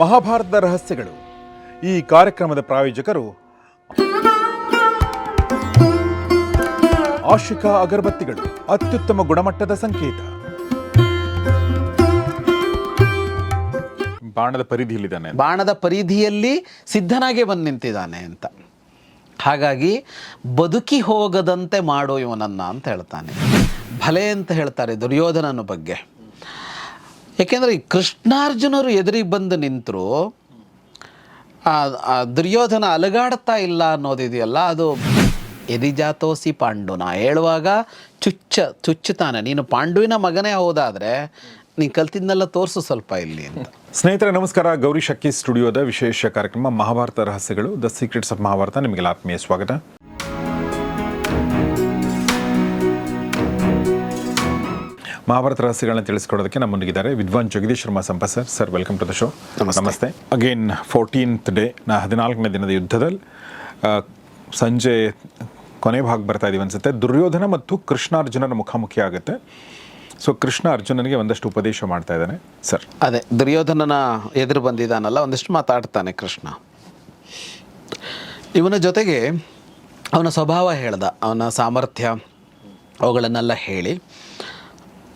ಮಹಾಭಾರತದ ರಹಸ್ಯಗಳು. ಈ ಕಾರ್ಯಕ್ರಮದ ಪ್ರಾಯೋಜಕರು ಆಶಿಕಾ ಅಗರಬತ್ತಿಗಳು ಅತ್ಯುತ್ತಮ ಗುಣಮಟ್ಟದ ಸಂಕೇತ. ಬಾಣದ ಪರಿಧಿಯಲ್ಲಿದ್ದಾನೆ ಬಾಣದ ಪರಿಧಿಯಲ್ಲಿ ಸಿದ್ಧನಾಗೆ ಬಂದು ನಿಂತಿದ್ದಾನೆ ಅಂತ. ಹಾಗಾಗಿ ಬದುಕಿ ಹೋಗದಂತೆ ಮಾಡೋ ಇವನನ್ನ ಅಂತ ಹೇಳ್ತಾನೆ. ಭಲೆ ಅಂತ ಹೇಳ್ತಾರೆ ದುರ್ಯೋಧನನ ಬಗ್ಗೆ. ಏಕೆಂದರೆ ಈ ಕೃಷ್ಣಾರ್ಜುನರು ಎದುರಿಗೆ ಬಂದು ನಿಂತರು, ಆ ದುರ್ಯೋಧನ ಅಲಗಾಡ್ತಾ ಇಲ್ಲ ಅನ್ನೋದಿದೆಯಲ್ಲ ಅದು ಎದಿಜಾತೋಸಿ ಪಾಂಡುನ ಹೇಳುವಾಗ ಚುಚ್ಚ, ಚುಚ್ಚುತ್ತಾನೆ. ನೀನು ಪಾಂಡುವಿನ ಮಗನೇ ಹೋದಾದರೆ ನೀನು ಕಲ್ತಿದ್ದೆಲ್ಲ ತೋರಿಸು ಸ್ವಲ್ಪ ಇಲ್ಲಿ ಅಂತ. ಸ್ನೇಹಿತರೆ, ನಮಸ್ಕಾರ. ಗೌರಿ ಶಕ್ಕಿ ಸ್ಟುಡಿಯೋದ ವಿಶೇಷ ಕಾರ್ಯಕ್ರಮ ಮಹಾಭಾರತ ರಹಸ್ಯಗಳು ದ ಸೀಕ್ರೆಟ್ಸ್ ಆಫ್ ಮಹಾಭಾರತ ನಿಮಗೆಲ್ಲ ಆತ್ಮೀಯ ಸ್ವಾಗತ. ಮಹಾಭಾರತ ರಹಸ್ಯಗಳನ್ನ ತಿಳಿಸ್ಕೊಡೋದಕ್ಕೆ ನಮ್ಮೊಂದಿಗಿದ್ದಾರೆ ವಿದ್ವಾನ್ Jagadish Sharma Sampa sir. Sir welcome to the show ನಮಸ್ತೆ. ಅಗೇನ್ ಫೋರ್ಟೀನ್ತ್ ಡೇ ನಾ ಹದಿನಾಲ್ಕನೇ ದಿನದ ಯುದ್ಧದಲ್ಲಿ ಸಂಜೆ ಕೊನೆ ಭಾಗ ಬರ್ತಾ ಇದೀವಿ ಅನ್ಸುತ್ತೆ. ದುರ್ಯೋಧನ ಮತ್ತು ಕೃಷ್ಣಾರ್ಜುನನ ಮುಖಾಮುಖಿ ಆಗುತ್ತೆ. ಸೊ ಕೃಷ್ಣ ಅರ್ಜುನನಿಗೆ ಒಂದಷ್ಟು ಉಪದೇಶ ಮಾಡ್ತಾ ಇದ್ದಾನೆ ಸರ್. ಅದೇ ದುರ್ಯೋಧನನ ಎದುರು ಬಂದಿದ್ದಾನಲ್ಲ ಒಂದಿಷ್ಟು ಮಾತಾಡ್ತಾನೆ ಕೃಷ್ಣ. ಇವನ ಜೊತೆಗೆ ಅವನ ಸ್ವಭಾವ ಹೇಳ್ದ ಅವನ ಸಾಮರ್ಥ್ಯ ಅವುಗಳನ್ನೆಲ್ಲ ಹೇಳಿ.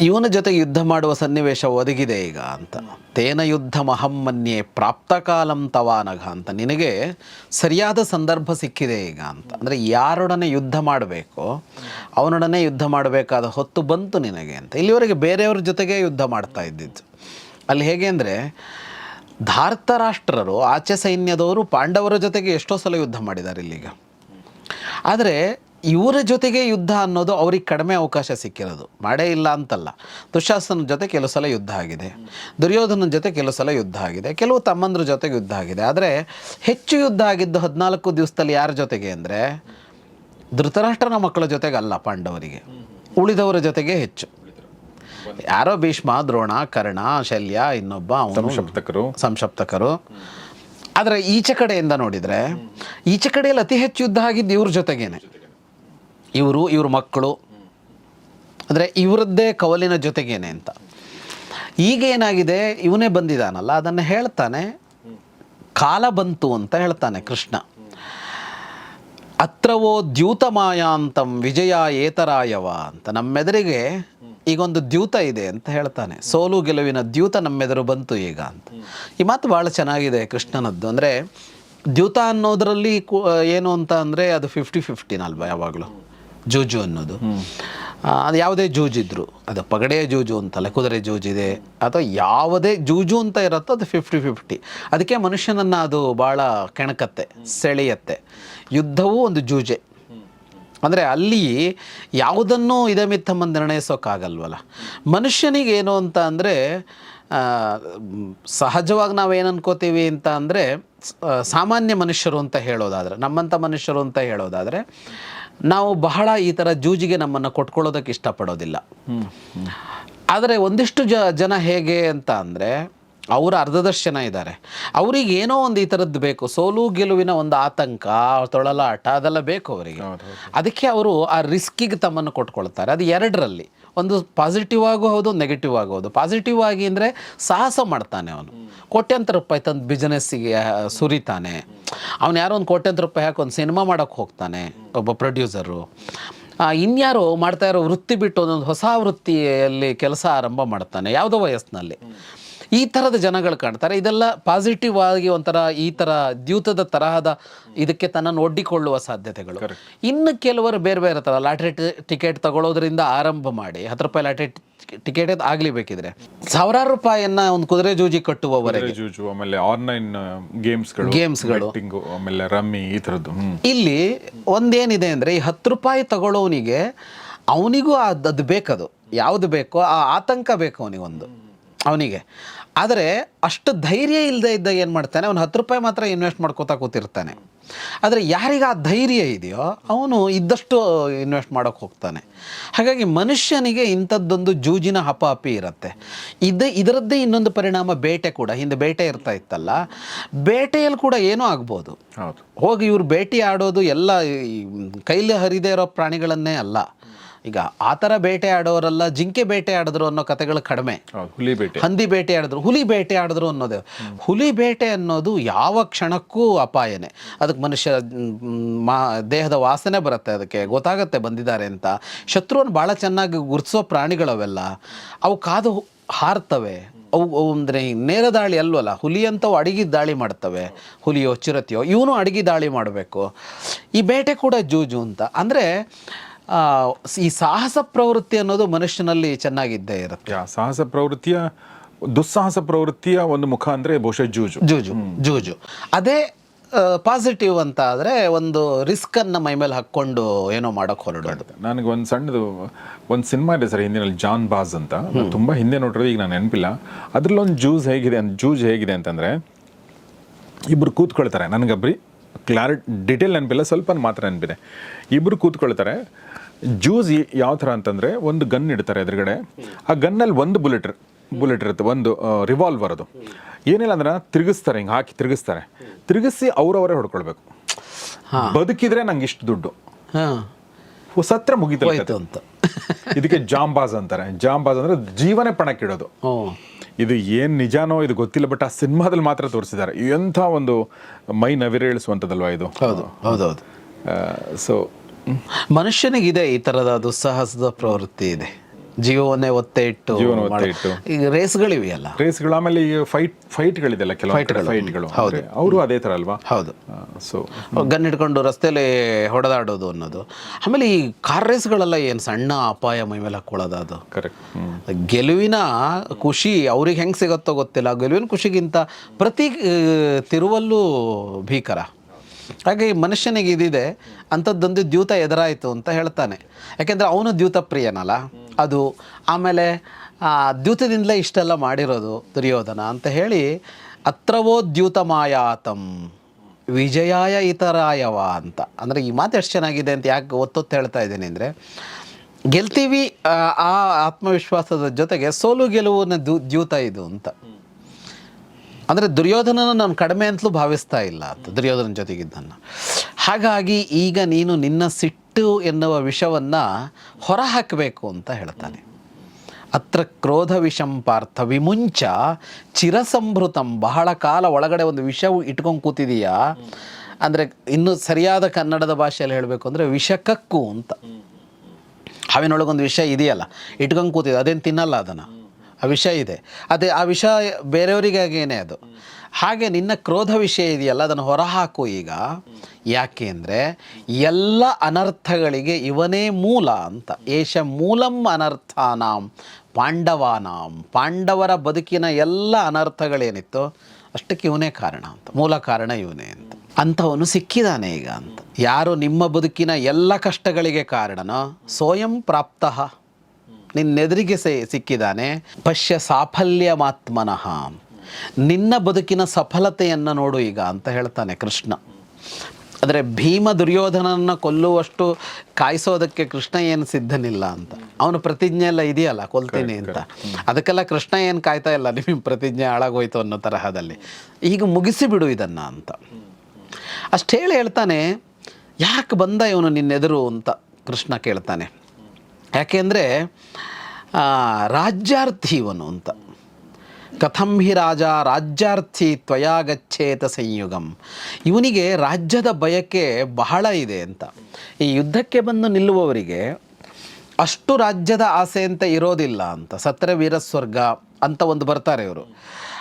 ಇವನ ಜೊತೆ ಯುದ್ಧ ಮಾಡುವ ಸನ್ನಿವೇಶ ಒದಗಿದೆ ಈಗ ಅಂತ. ತೇನ ಯುದ್ಧ ಮಹಮ್ಮನ್ಯೆ ಪ್ರಾಪ್ತ ಕಾಲಂ ತವಾನಘ ಅಂತ. ನಿನಗೆ ಸರಿಯಾದ ಸಂದರ್ಭ ಸಿಕ್ಕಿದೆ ಈಗ ಅಂತ. ಅಂದರೆ ಯಾರೊಡನೆ ಯುದ್ಧ ಮಾಡಬೇಕು, ಅವನೊಡನೆ ಯುದ್ಧ ಮಾಡಬೇಕಾದ ಹೊತ್ತು ಬಂತು ನಿನಗೆ ಅಂತ. ಇಲ್ಲಿವರೆಗೆ ಬೇರೆಯವ್ರ ಜೊತೆಗೆ ಯುದ್ಧ ಮಾಡ್ತಾ ಇದ್ದಿದ್ದು. ಅಲ್ಲಿ ಹೇಗೆ ಅಂದರೆ, ಧಾರ್ತರಾಷ್ಟ್ರರು, ಆಚೆ ಸೈನ್ಯದವರು ಪಾಂಡವರ ಜೊತೆಗೆ ಎಷ್ಟೋ ಸಲ ಯುದ್ಧ ಮಾಡಿದ್ದಾರೆ ಇಲ್ಲಿಗ. ಆದರೆ ಇವರ ಜೊತೆಗೆ ಯುದ್ಧ ಅನ್ನೋದು ಅವ್ರಿಗೆ ಕಡಿಮೆ ಅವಕಾಶ ಸಿಕ್ಕಿರೋದು. ಮಾಡೇ ಇಲ್ಲ ಅಂತಲ್ಲ. ದುಶಾಸನ ಜೊತೆ ಕೆಲವು ಸಲ ಯುದ್ಧ ಆಗಿದೆ. ದುರ್ಯೋಧನ ಜೊತೆ ಕೆಲವು ಸಲ ಯುದ್ಧ ಆಗಿದೆ. ಕೆಲವು ತಮ್ಮಂದ್ರ ಜೊತೆ ಯುದ್ಧ ಆಗಿದೆ. ಆದರೆ ಹೆಚ್ಚು ಯುದ್ಧ ಆಗಿದ್ದು ಹದಿನಾಲ್ಕು ದಿವಸದಲ್ಲಿ ಯಾರ ಜೊತೆಗೆ ಅಂದರೆ ಧೃತರಾಷ್ಟ್ರನ ಮಕ್ಕಳ ಜೊತೆಗೆ ಅಲ್ಲ ಪಾಂಡವರಿಗೆ. ಉಳಿದವರ ಜೊತೆಗೆ ಹೆಚ್ಚು. ಯಾರೋ ಭೀಷ್ಮ ದ್ರೋಣ ಕರ್ಣ ಶಲ್ಯ ಇನ್ನೊಬ್ಬ ಸಂಶಪ್ತಕರು. ಸಂಶಪ್ತಕರು. ಆದರೆ ಈಚೆ ಕಡೆಯಿಂದ ನೋಡಿದರೆ ಈಚೆ ಕಡೆಯಲ್ಲಿ ಅತಿ ಹೆಚ್ಚು ಯುದ್ಧ ಆಗಿದ್ದು ಇವ್ರ ಜೊತೆಗೇನೆ. ಇವರು, ಇವ್ರ ಮಕ್ಕಳು. ಅಂದರೆ ಇವರದ್ದೇ ಕವಲಿನ ಜೊತೆಗೇನೆ ಅಂತ. ಈಗ ಏನಾಗಿದೆ, ಇವನೇ ಬಂದಿದ್ದಾನಲ್ಲ ಅದನ್ನು ಹೇಳ್ತಾನೆ, ಕಾಲ ಬಂತು ಅಂತ ಹೇಳ್ತಾನೆ ಕೃಷ್ಣ. ಅತ್ರವೋ ದ್ಯೂತ ಮಾಯಾಂತಂ ವಿಜಯ ಏತರಾಯವ ಅಂತ. ನಮ್ಮೆದುರಿಗೆ ಈಗೊಂದು ದ್ಯೂತ ಇದೆ ಅಂತ ಹೇಳ್ತಾನೆ. ಸೋಲು ಗೆಲುವಿನ ದ್ಯೂತ ನಮ್ಮೆದುರು ಬಂತು ಈಗ ಅಂತ. ಈ ಮಾತು ಭಾಳ ಚೆನ್ನಾಗಿದೆ ಕೃಷ್ಣನದ್ದು. ಅಂದರೆ ದ್ಯೂತ ಅನ್ನೋದರಲ್ಲಿ ಏನು ಅಂತ ಅಂದರೆ ಅದು ಫಿಫ್ಟಿ ಫಿಫ್ಟಿನಲ್ವ ಯಾವಾಗಲೂ. ಜೂಜು ಅನ್ನೋದು. ಅದು ಯಾವುದೇ ಜೂಜಿದ್ರು. ಅದು ಪಗಡೆಯ ಜೂಜು ಅಂತಲ್ಲ, ಕುದುರೆ ಜೂಜಿದೆ. ಅಥವಾ ಯಾವುದೇ ಜೂಜು ಅಂತ ಇರುತ್ತೋ ಅದು ಫಿಫ್ಟಿ ಫಿಫ್ಟಿ ಅದಕ್ಕೆ ಮನುಷ್ಯನನ್ನು ಅದು ಭಾಳ ಕೆಣಕತ್ತೆ, ಸೆಳೆಯತ್ತೆ. ಯುದ್ಧವೂ ಒಂದು ಜೂಜೆ. ಅಂದರೆ ಅಲ್ಲಿ ಯಾವುದನ್ನು ಇದೇ ನಿರ್ಣಯಿಸೋಕ್ಕಾಗಲ್ವಲ್ಲ ಮನುಷ್ಯನಿಗೆ ಏನು ಅಂತ ಅಂದರೆ ಸಹಜವಾಗಿ ನಾವೇನು ಅನ್ಕೋತೀವಿ ಅಂತ ಅಂದರೆ ಸಾಮಾನ್ಯ ಮನುಷ್ಯರು ಅಂತ ಹೇಳೋದಾದರೆ ನಮ್ಮಂಥ ಮನುಷ್ಯರು ಅಂತ ಹೇಳೋದಾದರೆ ನಾವು ಬಹಳ ಈ ಥರ ಜೂಜಿಗೆ ನಮ್ಮನ್ನು ಕೊಟ್ಕೊಳ್ಳೋದಕ್ಕೆ ಇಷ್ಟಪಡೋದಿಲ್ಲ. ಆದರೆ ಒಂದಿಷ್ಟು ಜ ಜನ ಹೇಗೆ ಅಂತ ಅಂದರೆ ಅವರ ಅರ್ಧದಷ್ಟು ಜನ ಇದ್ದಾರೆ. ಅವ್ರಿಗೆ ಏನೋ ಒಂದು ಈ ಥರದ್ದು ಬೇಕು ಸೋಲು ಗೆಲುವಿನ ಒಂದು ಆತಂಕ ತೊಳಲಾಟ ಅದೆಲ್ಲ ಬೇಕು ಅವರಿಗೆ. ಅದಕ್ಕೆ ಅವರು ಆ ರಿಸ್ಕಿಗೆ ತಮ್ಮನ್ನು ಕೊಟ್ಕೊಳ್ತಾರೆ. ಅದು ಎರಡರಲ್ಲಿ. ಒಂದು ಪಾಸಿಟಿವ್ ಆಗೂ ಹೌದು ನೆಗೆಟಿವ್ ಆಗೂ ಹೌದು. ಪಾಸಿಟಿವ್ ಆಗಿ ಅಂದರೆ ಸಾಹಸ ಮಾಡ್ತಾನೆ ಅವನು. ಕೋಟ್ಯಂತರ ರೂಪಾಯಿ ತಂದು ಬಿಸ್ನೆಸ್ಸಿಗೆ ಸುರಿತಾನೆ. ಅವನು ಯಾರೋ ಒಂದು ಕೋಟ್ಯಂತರ ರೂಪಾಯಿ ಹಾಕಿ ಒಂದು ಸಿನಿಮಾ ಮಾಡೋಕ್ಕೆ ಹೋಗ್ತಾನೆ, ಒಬ್ಬ ಪ್ರೊಡ್ಯೂಸರು ಇನ್ಯಾರು ಮಾಡ್ತಾ ಇರೋ ವೃತ್ತಿ ಬಿಟ್ಟು ಒಂದೊಂದು ಹೊಸ ವೃತ್ತಿಯಲ್ಲಿ ಕೆಲಸ ಆರಂಭ ಮಾಡ್ತಾನೆ, ಯಾವುದೋ ವಯಸ್ಸಿನಲ್ಲಿ. ಈ ಥರದ ಜನಗಳು ಕಾಣ್ತಾರೆ. ಇದೆಲ್ಲ ಪಾಸಿಟಿವ್ ಆಗಿ ಒಂಥರ ಈ ಥರ ದ್ಯೂತದ ತರಹದ ಇದಕ್ಕೆ ತನ್ನನ್ನು ಒಡ್ಡಿಕೊಳ್ಳುವ ಸಾಧ್ಯತೆಗಳು. ಇನ್ನು ಕೆಲವರು ಬೇರೆ ಬೇರೆ ಥರ ಲಾಟ್ರಿ ಟಿಕೆಟ್ ತಗೊಳ್ಳೋದ್ರಿಂದ ಆರಂಭ ಮಾಡಿ ಹತ್ತು ರೂಪಾಯಿ ಲಾಟ್ರಿ ಟಿಕೆಟ್ ಆಗ್ಲಿ ಬೇಕಿದ್ರೆ ಸಾವಿರಾರು ರೂಪಾಯಿಯನ್ನ ಒಂದು ಕುದುರೆ ಜೂಜಿ ಕಟ್ಟುವವರೆಗೆ. ಜೂಜು ಆಮೇಲೆ ಆನ್ಲೈನ್ ಗೇಮ್ಸ್ಗಳು ಗೇಮ್ಸ್ಗಳು. ಆಮೇಲೆ ರಮ್ಮಿ ಈ ಥರದ್ದು ಇಲ್ಲಿ ಒಂದೇನಿದೆ ಅಂದರೆ ಈ ಹತ್ತು ರೂಪಾಯಿ ತಗೊಳ್ಳೋನಿಗೆ ಅವನಿಗೂ ಅದು ಅದು ಬೇಕದು. ಯಾವುದು ಬೇಕೋ ಆ ಆತಂಕ ಬೇಕು ಅವನಿಗೊಂದು. ಅವನಿಗೆ. ಆದರೆ ಅಷ್ಟು ಧೈರ್ಯ ಇಲ್ಲದೆ ಇದ್ದ ಏನು ಮಾಡ್ತಾನೆ? ಅವನು ಹತ್ತು ರೂಪಾಯಿ ಮಾತ್ರ ಇನ್ವೆಸ್ಟ್ ಮಾಡ್ಕೋತಾ ಕೂತಿರ್ತಾನೆ. ಆದರೆ ಯಾರಿಗೆ ಆ ಧೈರ್ಯ ಇದೆಯೋ ಅವನು ಇದ್ದಷ್ಟು ಇನ್ವೆಸ್ಟ್ ಮಾಡೋಕ್ಕೆ ಹೋಗ್ತಾನೆ. ಹಾಗಾಗಿ ಮನುಷ್ಯನಿಗೆ ಇಂಥದ್ದೊಂದು ಜೂಜಿನ ಹಪಾಪಿ ಇರುತ್ತೆ. ಇದು ಇದರದ್ದೇ ಇನ್ನೊಂದು ಪರಿಣಾಮ ಬೇಟೆ ಕೂಡ. ಹಿಂದೆ ಬೇಟೆ ಇರ್ತಾ ಇತ್ತಲ್ಲ. ಬೇಟೆಯಲ್ಲಿ ಕೂಡ ಏನೂ ಆಗ್ಬೋದು. ಹೌದು. ಹೋಗಿ ಇವ್ರು ಭೇಟಿ ಆಡೋದು ಎಲ್ಲ ಕೈಲಿ ಹರಿದೇ ಇರೋ ಪ್ರಾಣಿಗಳನ್ನೇ ಅಲ್ಲ. ಈಗ ಆ ಥರ ಬೇಟೆ ಆಡೋರೆಲ್ಲ ಜಿಂಕೆ ಬೇಟೆ ಆಡಿದ್ರು ಅನ್ನೋ ಕಥೆಗಳು ಕಡಿಮೆ. ಹುಲಿ ಬೇಟೆ. ಹಂದಿ ಬೇಟೆ ಆಡಿದ್ರು ಹುಲಿ ಬೇಟೆ ಆಡಿದ್ರು ಅನ್ನೋದು. ಹುಲಿ ಬೇಟೆ ಅನ್ನೋದು ಯಾವ ಕ್ಷಣಕ್ಕೂ ಅಪಾಯನೇ. ಅದಕ್ಕೆ ಮನುಷ್ಯ ಮಾ ದೇಹದ ವಾಸನೆ ಬರುತ್ತೆ ಅದಕ್ಕೆ ಗೊತ್ತಾಗತ್ತೆ ಬಂದಿದ್ದಾರೆ ಅಂತ. ಶತ್ರುವನ್ನು ಭಾಳ ಚೆನ್ನಾಗಿ ಗುರುತಿಸೋ ಪ್ರಾಣಿಗಳವೆಲ್ಲ ಅವು ಕಾದು ಹಾರ್ತವೆ. ಅವು ಅವು ಅಂದರೆ ನೇರ ದಾಳಿ ಅಲ್ವಲ್ಲ ಹುಲಿ ಅಂತವು ಅಡಿಗೆ ದಾಳಿ ಮಾಡ್ತವೆ. ಹುಲಿಯೋ ಚಿರತೆಯೋ ಇವನು ಅಡಿಗೆ ದಾಳಿ ಮಾಡಬೇಕು. ಈ ಬೇಟೆ ಕೂಡ ಜೂಜು ಅಂತ. ಅಂದರೆ ಈ ಸಾಹಸ ಪ್ರವೃತ್ತಿ ಅನ್ನೋದು ಮನುಷ್ಯನಲ್ಲಿ ಚೆನ್ನಾಗಿದ್ದೇ ಇರುತ್ತೆ. ಸಾಹಸ ಪ್ರವೃತ್ತಿಯ ದುಸ್ಸಾಹಸ ಪ್ರವೃತ್ತಿಯ ಒಂದು ಮುಖ ಅಂದ್ರೆ ಬಹುಶಃ ಜೂಜು. ಜೂಜು ಜೂಜು. ಅದೇ ಪಾಸಿಟಿವ್ ಅಂತ ಆದರೆ ಒಂದು ರಿಸ್ಕನ್ನು ಮೈ ಮೇಲೆ ಹಾಕ್ಕೊಂಡು ಏನೋ ಮಾಡೋಕೆ ಹೊರಡೋದು. ನನಗೆ ಒಂದು ಸಣ್ಣದು ಒಂದು ಸಿನಿಮಾ ಇದೆ ಸರ್ ಹಿಂದಿನಲ್ಲಿ ಜಾನ್ ಬಾಸ್ ಅಂತ. ತುಂಬ ಹಿಂದೆ ನೋಡಿರೋದು ಈಗ ನಾನು ನೆನಪಿಲ್ಲ. ಅದರಲ್ಲೊಂದು ಜೂಸ್ ಹೇಗಿದೆ ಅಂತ ಜೂಜ್ ಹೇಗಿದೆ ಅಂತಂದರೆ ಇಬ್ಬರು ಕೂತ್ಕೊಳ್ತಾರೆ. ನನಗೆ ಬರೀ ಕ್ಲಾರಿಟಿ ಡಿಟೇಲ್ ನೆನಪಿಲ್ಲ ಸ್ವಲ್ಪ ಮಾತ್ರ ನೆನಪಿದೆ. ಇಬ್ಬರು ಕೂತ್ಕೊಳ್ತಾರೆ. ಜ್ಯೂಸ್ ಯಾವ ಥರ ಅಂತಂದರೆ ಒಂದು ಗನ್ ಇಡ್ತಾರೆ ಎದುರುಗಡೆ. ಆ ಗನ್ನಲ್ಲಿ ಒಂದು ಬುಲೆಟ್ ಬುಲೆಟ್ ಇರುತ್ತೆ ಒಂದು ರಿವಾಲ್ವರ್ ಅದು. ಏನಿಲ್ಲ ಅಂದ್ರೆ ತಿರುಗಿಸ್ತಾರೆ ಹಿಂಗೆ ಹಾಕಿ ತಿರುಗಿಸ್ತಾರೆ. ತಿರುಗಿಸಿ ಅವ್ರವರೇ ಹೊಡ್ಕೊಳ್ಬೇಕು. ಬದುಕಿದ್ರೆ ನಂಗೆ ಇಷ್ಟು ದುಡ್ಡು. ಹಾಂ. ಸತ್ರ ಮುಗಿತು ಅಂತ. ಇದಕ್ಕೆ ಜಾಂಬಾಜ್ ಅಂತಾರೆ. ಜಾಂಬಾಜ್ ಅಂದ್ರೆ ಜೀವನೇ ಪಣಕ್ಕಿಡೋದು. ಇದು ಏನು ನಿಜಾನೋ ಇದು ಗೊತ್ತಿಲ್ಲ ಬಟ್ ಆ ಸಿನಿಮಾದಲ್ಲಿ ಮಾತ್ರ ತೋರಿಸಿದ್ದಾರೆ. ಎಂಥ ಒಂದು ಮೈ ನವಿರೇಳಿಸುವಂಥದ್ದಲ್ವಾ ಇದು? ಹೌದು ಹೌದೌದು ಸೊ ಮನುಷ್ಯನಿಗಿದೆ ಈ ಥರದ ದುಸ್ಸಾಹಸದ ಪ್ರವೃತ್ತಿ ಇದೆ. ಜೀವವನ್ನೇ ಒತ್ತೆ ಇಟ್ಟು ಜೀವನ ಒತ್ತೆ ಮಾಡೋ- ಇಟ್ಟು. ಈಗ ರೇಸ್ಗಳಿವೆಯಲ್ಲ. ರೇಸ್ಗಳು ಆಮೇಲೆ ಈ ಫೈಟ್ ಫೈಟ್ಗಳಿದೆಲ್ಲ ಕೆಲವು ಫೈಟ್ಗಳು. ಅವರು ಅದೇ ಥರ ಅಲ್ವಾ? ಹೌದು. ಸೊ ಗನ್ ಹಿಡ್ಕೊಂಡು ರಸ್ತೆಯಲ್ಲಿ ಹೊಡೆದಾಡೋದು ಅನ್ನೋದು. ಆಮೇಲೆ ಈ ಕಾರ್ ರೇಸ್ಗಳೆಲ್ಲ ಏನು ಸಣ್ಣ ಅಪಾಯ ಮೈ ಮೇಲೆ ಹಾಕೊಳ್ಳೋದು ಅದು? ಕರೆಕ್ಟ್ ಗೆಲುವಿನ ಖುಷಿ ಅವ್ರಿಗೆ ಹೆಂಗೆ ಸಿಗುತ್ತೋ ಗೊತ್ತಿಲ್ಲ. ಗೆಲುವಿನ ಖುಷಿಗಿಂತ ಪ್ರತಿ ಆ, ತಿರುವಲ್ಲೂ ಭೀಕರ. ಹಾಗೆ ಈ ಮನುಷ್ಯನಿಗೆ ಇದಿದೆ ಅಂಥದ್ದೊಂದು ದ್ಯೂತ ಎದುರಾಯಿತು ಅಂತ ಹೇಳ್ತಾನೆ. ಯಾಕೆಂದರೆ ಅವನು ದ್ಯೂತ ಪ್ರಿಯನಲ್ಲ. ಅದು ಆಮೇಲೆ ದ್ಯೂತದಿಂದಲೇ ಇಷ್ಟೆಲ್ಲ ಮಾಡಿರೋದು ದುರ್ಯೋಧನ ಅಂತ ಹೇಳಿ ಅತ್ರವೋ ದ್ಯೂತ ಮಾಯಾತಂ ವಿಜಯಾಯ ಇತರಾಯವ ಅಂತ. ಅಂದರೆ ಈ ಮಾತು ಎಷ್ಟು ಚೆನ್ನಾಗಿದೆ ಅಂತ ಯಾಕೆ ಒತ್ತೊತ್ತು ಹೇಳ್ತಾ ಇದ್ದೀನಿ ಅಂದರೆ ಗೆಲ್ತೀವಿ ಆ, ಆತ್ಮವಿಶ್ವಾಸದ ಜೊತೆಗೆ ಸೋಲು ಗೆಲುವಿನ ದ್ಯೂತ ಇದು ಅಂತ. ಅಂದರೆ ದುರ್ಯೋಧನನ ನಾನು ಕಡಿಮೆ ಅಂತಲೂ ಭಾವಿಸ್ತಾ ಇಲ್ಲ ಅಂತ ದುರ್ಯೋಧನ ಜೊತೆಗಿದ್ದನ್ನು. ಹಾಗಾಗಿ ಈಗ ನೀನು ನಿನ್ನ ಸಿಟ್ಟು ಎನ್ನುವ ವಿಷವನ್ನು ಹೊರಹಾಕಬೇಕು ಅಂತ ಹೇಳ್ತಾನೆ. ಅತ್ರ ಕ್ರೋಧ ವಿಷಂ ಪಾರ್ಥ ವಿಮುಂಚ ಚಿರಸಂಭೃತಂ. ಬಹಳ ಕಾಲ ಒಳಗಡೆ ಒಂದು ವಿಷವು ಇಟ್ಕೊಂಡು ಕೂತಿದೀಯಾ? ಅಂದರೆ ಇನ್ನು ಸರಿಯಾದ ಕನ್ನಡದ ಭಾಷೆಯಲ್ಲಿ ಹೇಳಬೇಕು ಅಂದರೆ ವಿಷಕಕ್ಕು ಅಂತ. ಹಾವಿನೊಳಗೊಂದು ವಿಷ ಇದೆಯಲ್ಲ, ಇಟ್ಕೊಂಡು ಕೂತಿದೆ ಅದೇನು ತಿನ್ನಲ್ಲ ಅದನ್ನು. ಆ ವಿಷ ಇದೆ. ಅದೇ ಆ ವಿಷ ಬೇರೆಯವರಿಗಾಗೇನೆ ಅದು. ಹಾಗೆ ನಿನ್ನ ಕ್ರೋಧ ವಿಷಯ ಇದೆಯಲ್ಲ, ಅದನ್ನು ಹೊರಹಾಕು ಈಗ. ಯಾಕೆ ಅಂದರೆ, ಎಲ್ಲ ಅನರ್ಥಗಳಿಗೆ ಇವನೇ ಮೂಲ ಅಂತ. ಏಷ ಮೂಲಂ ಅನರ್ಥಾನಾಂ, ಪಾಂಡವಾನಾಂ. ಪಾಂಡವರ ಬದುಕಿನ ಎಲ್ಲ ಅನರ್ಥಗಳೇನಿತ್ತು, ಅಷ್ಟಕ್ಕೆ ಇವನೇ ಕಾರಣ ಅಂತ. ಮೂಲ ಕಾರಣ ಇವನೇ ಅಂತ. ಅಂಥವನು ಸಿಕ್ಕಿದಾನೆ ಈಗ ಅಂತ. ಯಾರು ನಿಮ್ಮ ಬದುಕಿನ ಎಲ್ಲ ಕಷ್ಟಗಳಿಗೆ ಕಾರಣನೋ, ಸ್ವಯಂ ಪ್ರಾಪ್ತಃ. ನಿನ್ನೆದುರಿಗೆ ಸೆ ಸಿಕ್ಕಿದ್ದಾನೆ. ಪಶ್ಯ ಸಾಫಲ್ಯಮಾತ್ಮನಃ. ನಿನ್ನ ಬದುಕಿನ ಸಫಲತೆಯನ್ನು ನೋಡು ಈಗ ಅಂತ ಹೇಳ್ತಾನೆ ಕೃಷ್ಣ. ಅಂದರೆ ಭೀಮ ದುರ್ಯೋಧನನ್ನು ಕೊಲ್ಲುವಷ್ಟು ಕಾಯಿಸೋದಕ್ಕೆ ಕೃಷ್ಣ ಏನು ಸಿದ್ಧನಿಲ್ಲ ಅಂತ. ಅವನು ಪ್ರತಿಜ್ಞೆ ಎಲ್ಲ ಇದೆಯಲ್ಲ ಕೊಲ್ತೀನಿ ಅಂತ. ಅದಕ್ಕೆಲ್ಲ ಕೃಷ್ಣ ಏನು ಕಾಯ್ತಾ ಇಲ್ಲ ನಿಮ್ಮ ಪ್ರತಿಜ್ಞೆ ಹಾಳಾಗೋಯ್ತು ಅನ್ನೋ ತರಹದಲ್ಲಿ. ಈಗ ಮುಗಿಸಿಬಿಡು ಇದನ್ನು ಅಂತ. ಅಷ್ಟು ಹೇಳಿ ಹೇಳ್ತಾನೆ ಯಾಕೆ ಬಂದ ಇವನು ನಿನ್ನೆದುರು ಅಂತ ಕೃಷ್ಣ ಕೇಳ್ತಾನೆ. ಯಾಕೆಂದರೆ ರಾಜ್ಯಾರ್ಥಿವನು ಅಂತ. ಕಥಂ ಹಿ ರಾಜ, ರಾಜ್ಯಾರ್ಥಿ ತ್ವಯಾಗಚ್ಚೇತ ಸಂಯುಗಂ. ಇವನಿಗೆ ರಾಜ್ಯದ ಬಯಕೆ ಬಹಳ ಇದೆ ಅಂತ. ಈ ಯುದ್ಧಕ್ಕೆ ಬಂದು ನಿಲ್ಲುವವರಿಗೆ ಅಷ್ಟು ರಾಜ್ಯದ ಆಸೆ ಅಂತ ಇರೋದಿಲ್ಲ ಅಂತ. ಸತ್ರವೀರ ವೀರಸ್ವರ್ಗ ಅಂತ ಒಂದು ಬರ್ತಾರೆ ಇವರು.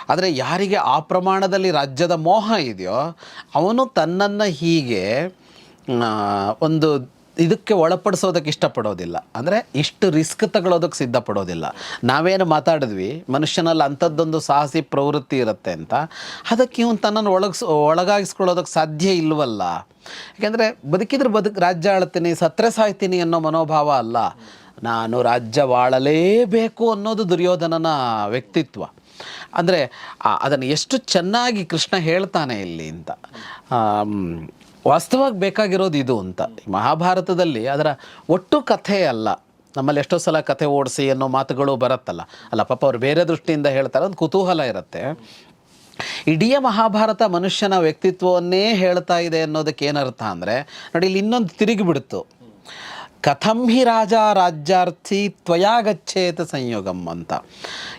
ಆದರೆ ಯಾರಿಗೆ ಆ ಪ್ರಮಾಣದಲ್ಲಿ ರಾಜ್ಯದ ಮೋಹ ಇದೆಯೋ, ಅವನು ತನ್ನನ್ನು ಹೀಗೆ ಒಂದು ಇದಕ್ಕೆ ಒಳಪಡಿಸೋದಕ್ಕೆ ಇಷ್ಟಪಡೋದಿಲ್ಲ. ಅಂದರೆ ಇಷ್ಟು ರಿಸ್ಕ್ ತಗೊಳ್ಳೋದಕ್ಕೆ ಸಿದ್ಧಪಡೋದಿಲ್ಲ. ನಾವೇನು ಮಾತಾಡಿದ್ವಿ, ಮನುಷ್ಯನಲ್ಲಿ ಅಂಥದ್ದೊಂದು ಸಾಹಸಿ ಪ್ರವೃತ್ತಿ ಇರುತ್ತೆ ಅಂತ. ಅದಕ್ಕೆ ಇವನು ತನ್ನನ್ನು ಒಳಗಿಸ್, ಒಳಗಾಗಿಸ್ಕೊಳ್ಳೋದಕ್ಕೆ ಸಾಧ್ಯ ಇಲ್ವಲ್ಲ. ಯಾಕೆಂದರೆ ಬದುಕಿದ್ರೆ ಬದುಕು ರಾಜ್ಯ ಆಳ್ತೀನಿ ಸತ್ರೆ ಸಾಯ್ತೀನಿ ಅನ್ನೋ ಮನೋಭಾವ ಅಲ್ಲ. ನಾನು ರಾಜ್ಯವಾಳಲೇಬೇಕು ಅನ್ನೋದು ದುರ್ಯೋಧನನ ವ್ಯಕ್ತಿತ್ವ. ಅಂದರೆ ಅದನ್ನು ಎಷ್ಟು ಚೆನ್ನಾಗಿ ಕೃಷ್ಣ ಹೇಳ್ತಾನೆ ಇಲ್ಲಿ ಅಂತ. ವಾಸ್ತವವಾಗಿ ಬೇಕಾಗಿರೋದು ಇದು ಅಂತ. ಮಹಾಭಾರತದಲ್ಲಿ ಅದರ ಒಟ್ಟು ಕಥೆ ಅಲ್ಲ. ನಮ್ಮಲ್ಲಿ ಎಷ್ಟೋ ಸಲ ಕಥೆ ಓಡಿಸಿ ಅನ್ನೋ ಮಾತುಗಳು ಬರುತ್ತಲ್ಲ. ಅಲ್ಲ, ಪಾಪ ಅವ್ರು ಬೇರೆ ದೃಷ್ಟಿಯಿಂದ ಹೇಳ್ತಾರೆ ಒಂದು ಕುತೂಹಲ ಇರುತ್ತೆ. ಇಡೀ ಮಹಾಭಾರತ ಮನುಷ್ಯನ ವ್ಯಕ್ತಿತ್ವವನ್ನೇ ಹೇಳ್ತಾ ಇದೆ ಅನ್ನೋದಕ್ಕೆ ಏನರ್ಥ ಅಂದರೆ, ನೋಡಿ, ಇಲ್ಲಿ ಇನ್ನೊಂದು ತಿರುಗಿ ಬಿಡ್ತು ಕಥಂ ಹಿ ರಾಜ ರಾಜ್ಯಾರ್ಥಿ ತ್ವಯಾ ಗಚ್ಚೇತ ಸಂಯೋಗಂ ಅಂತ.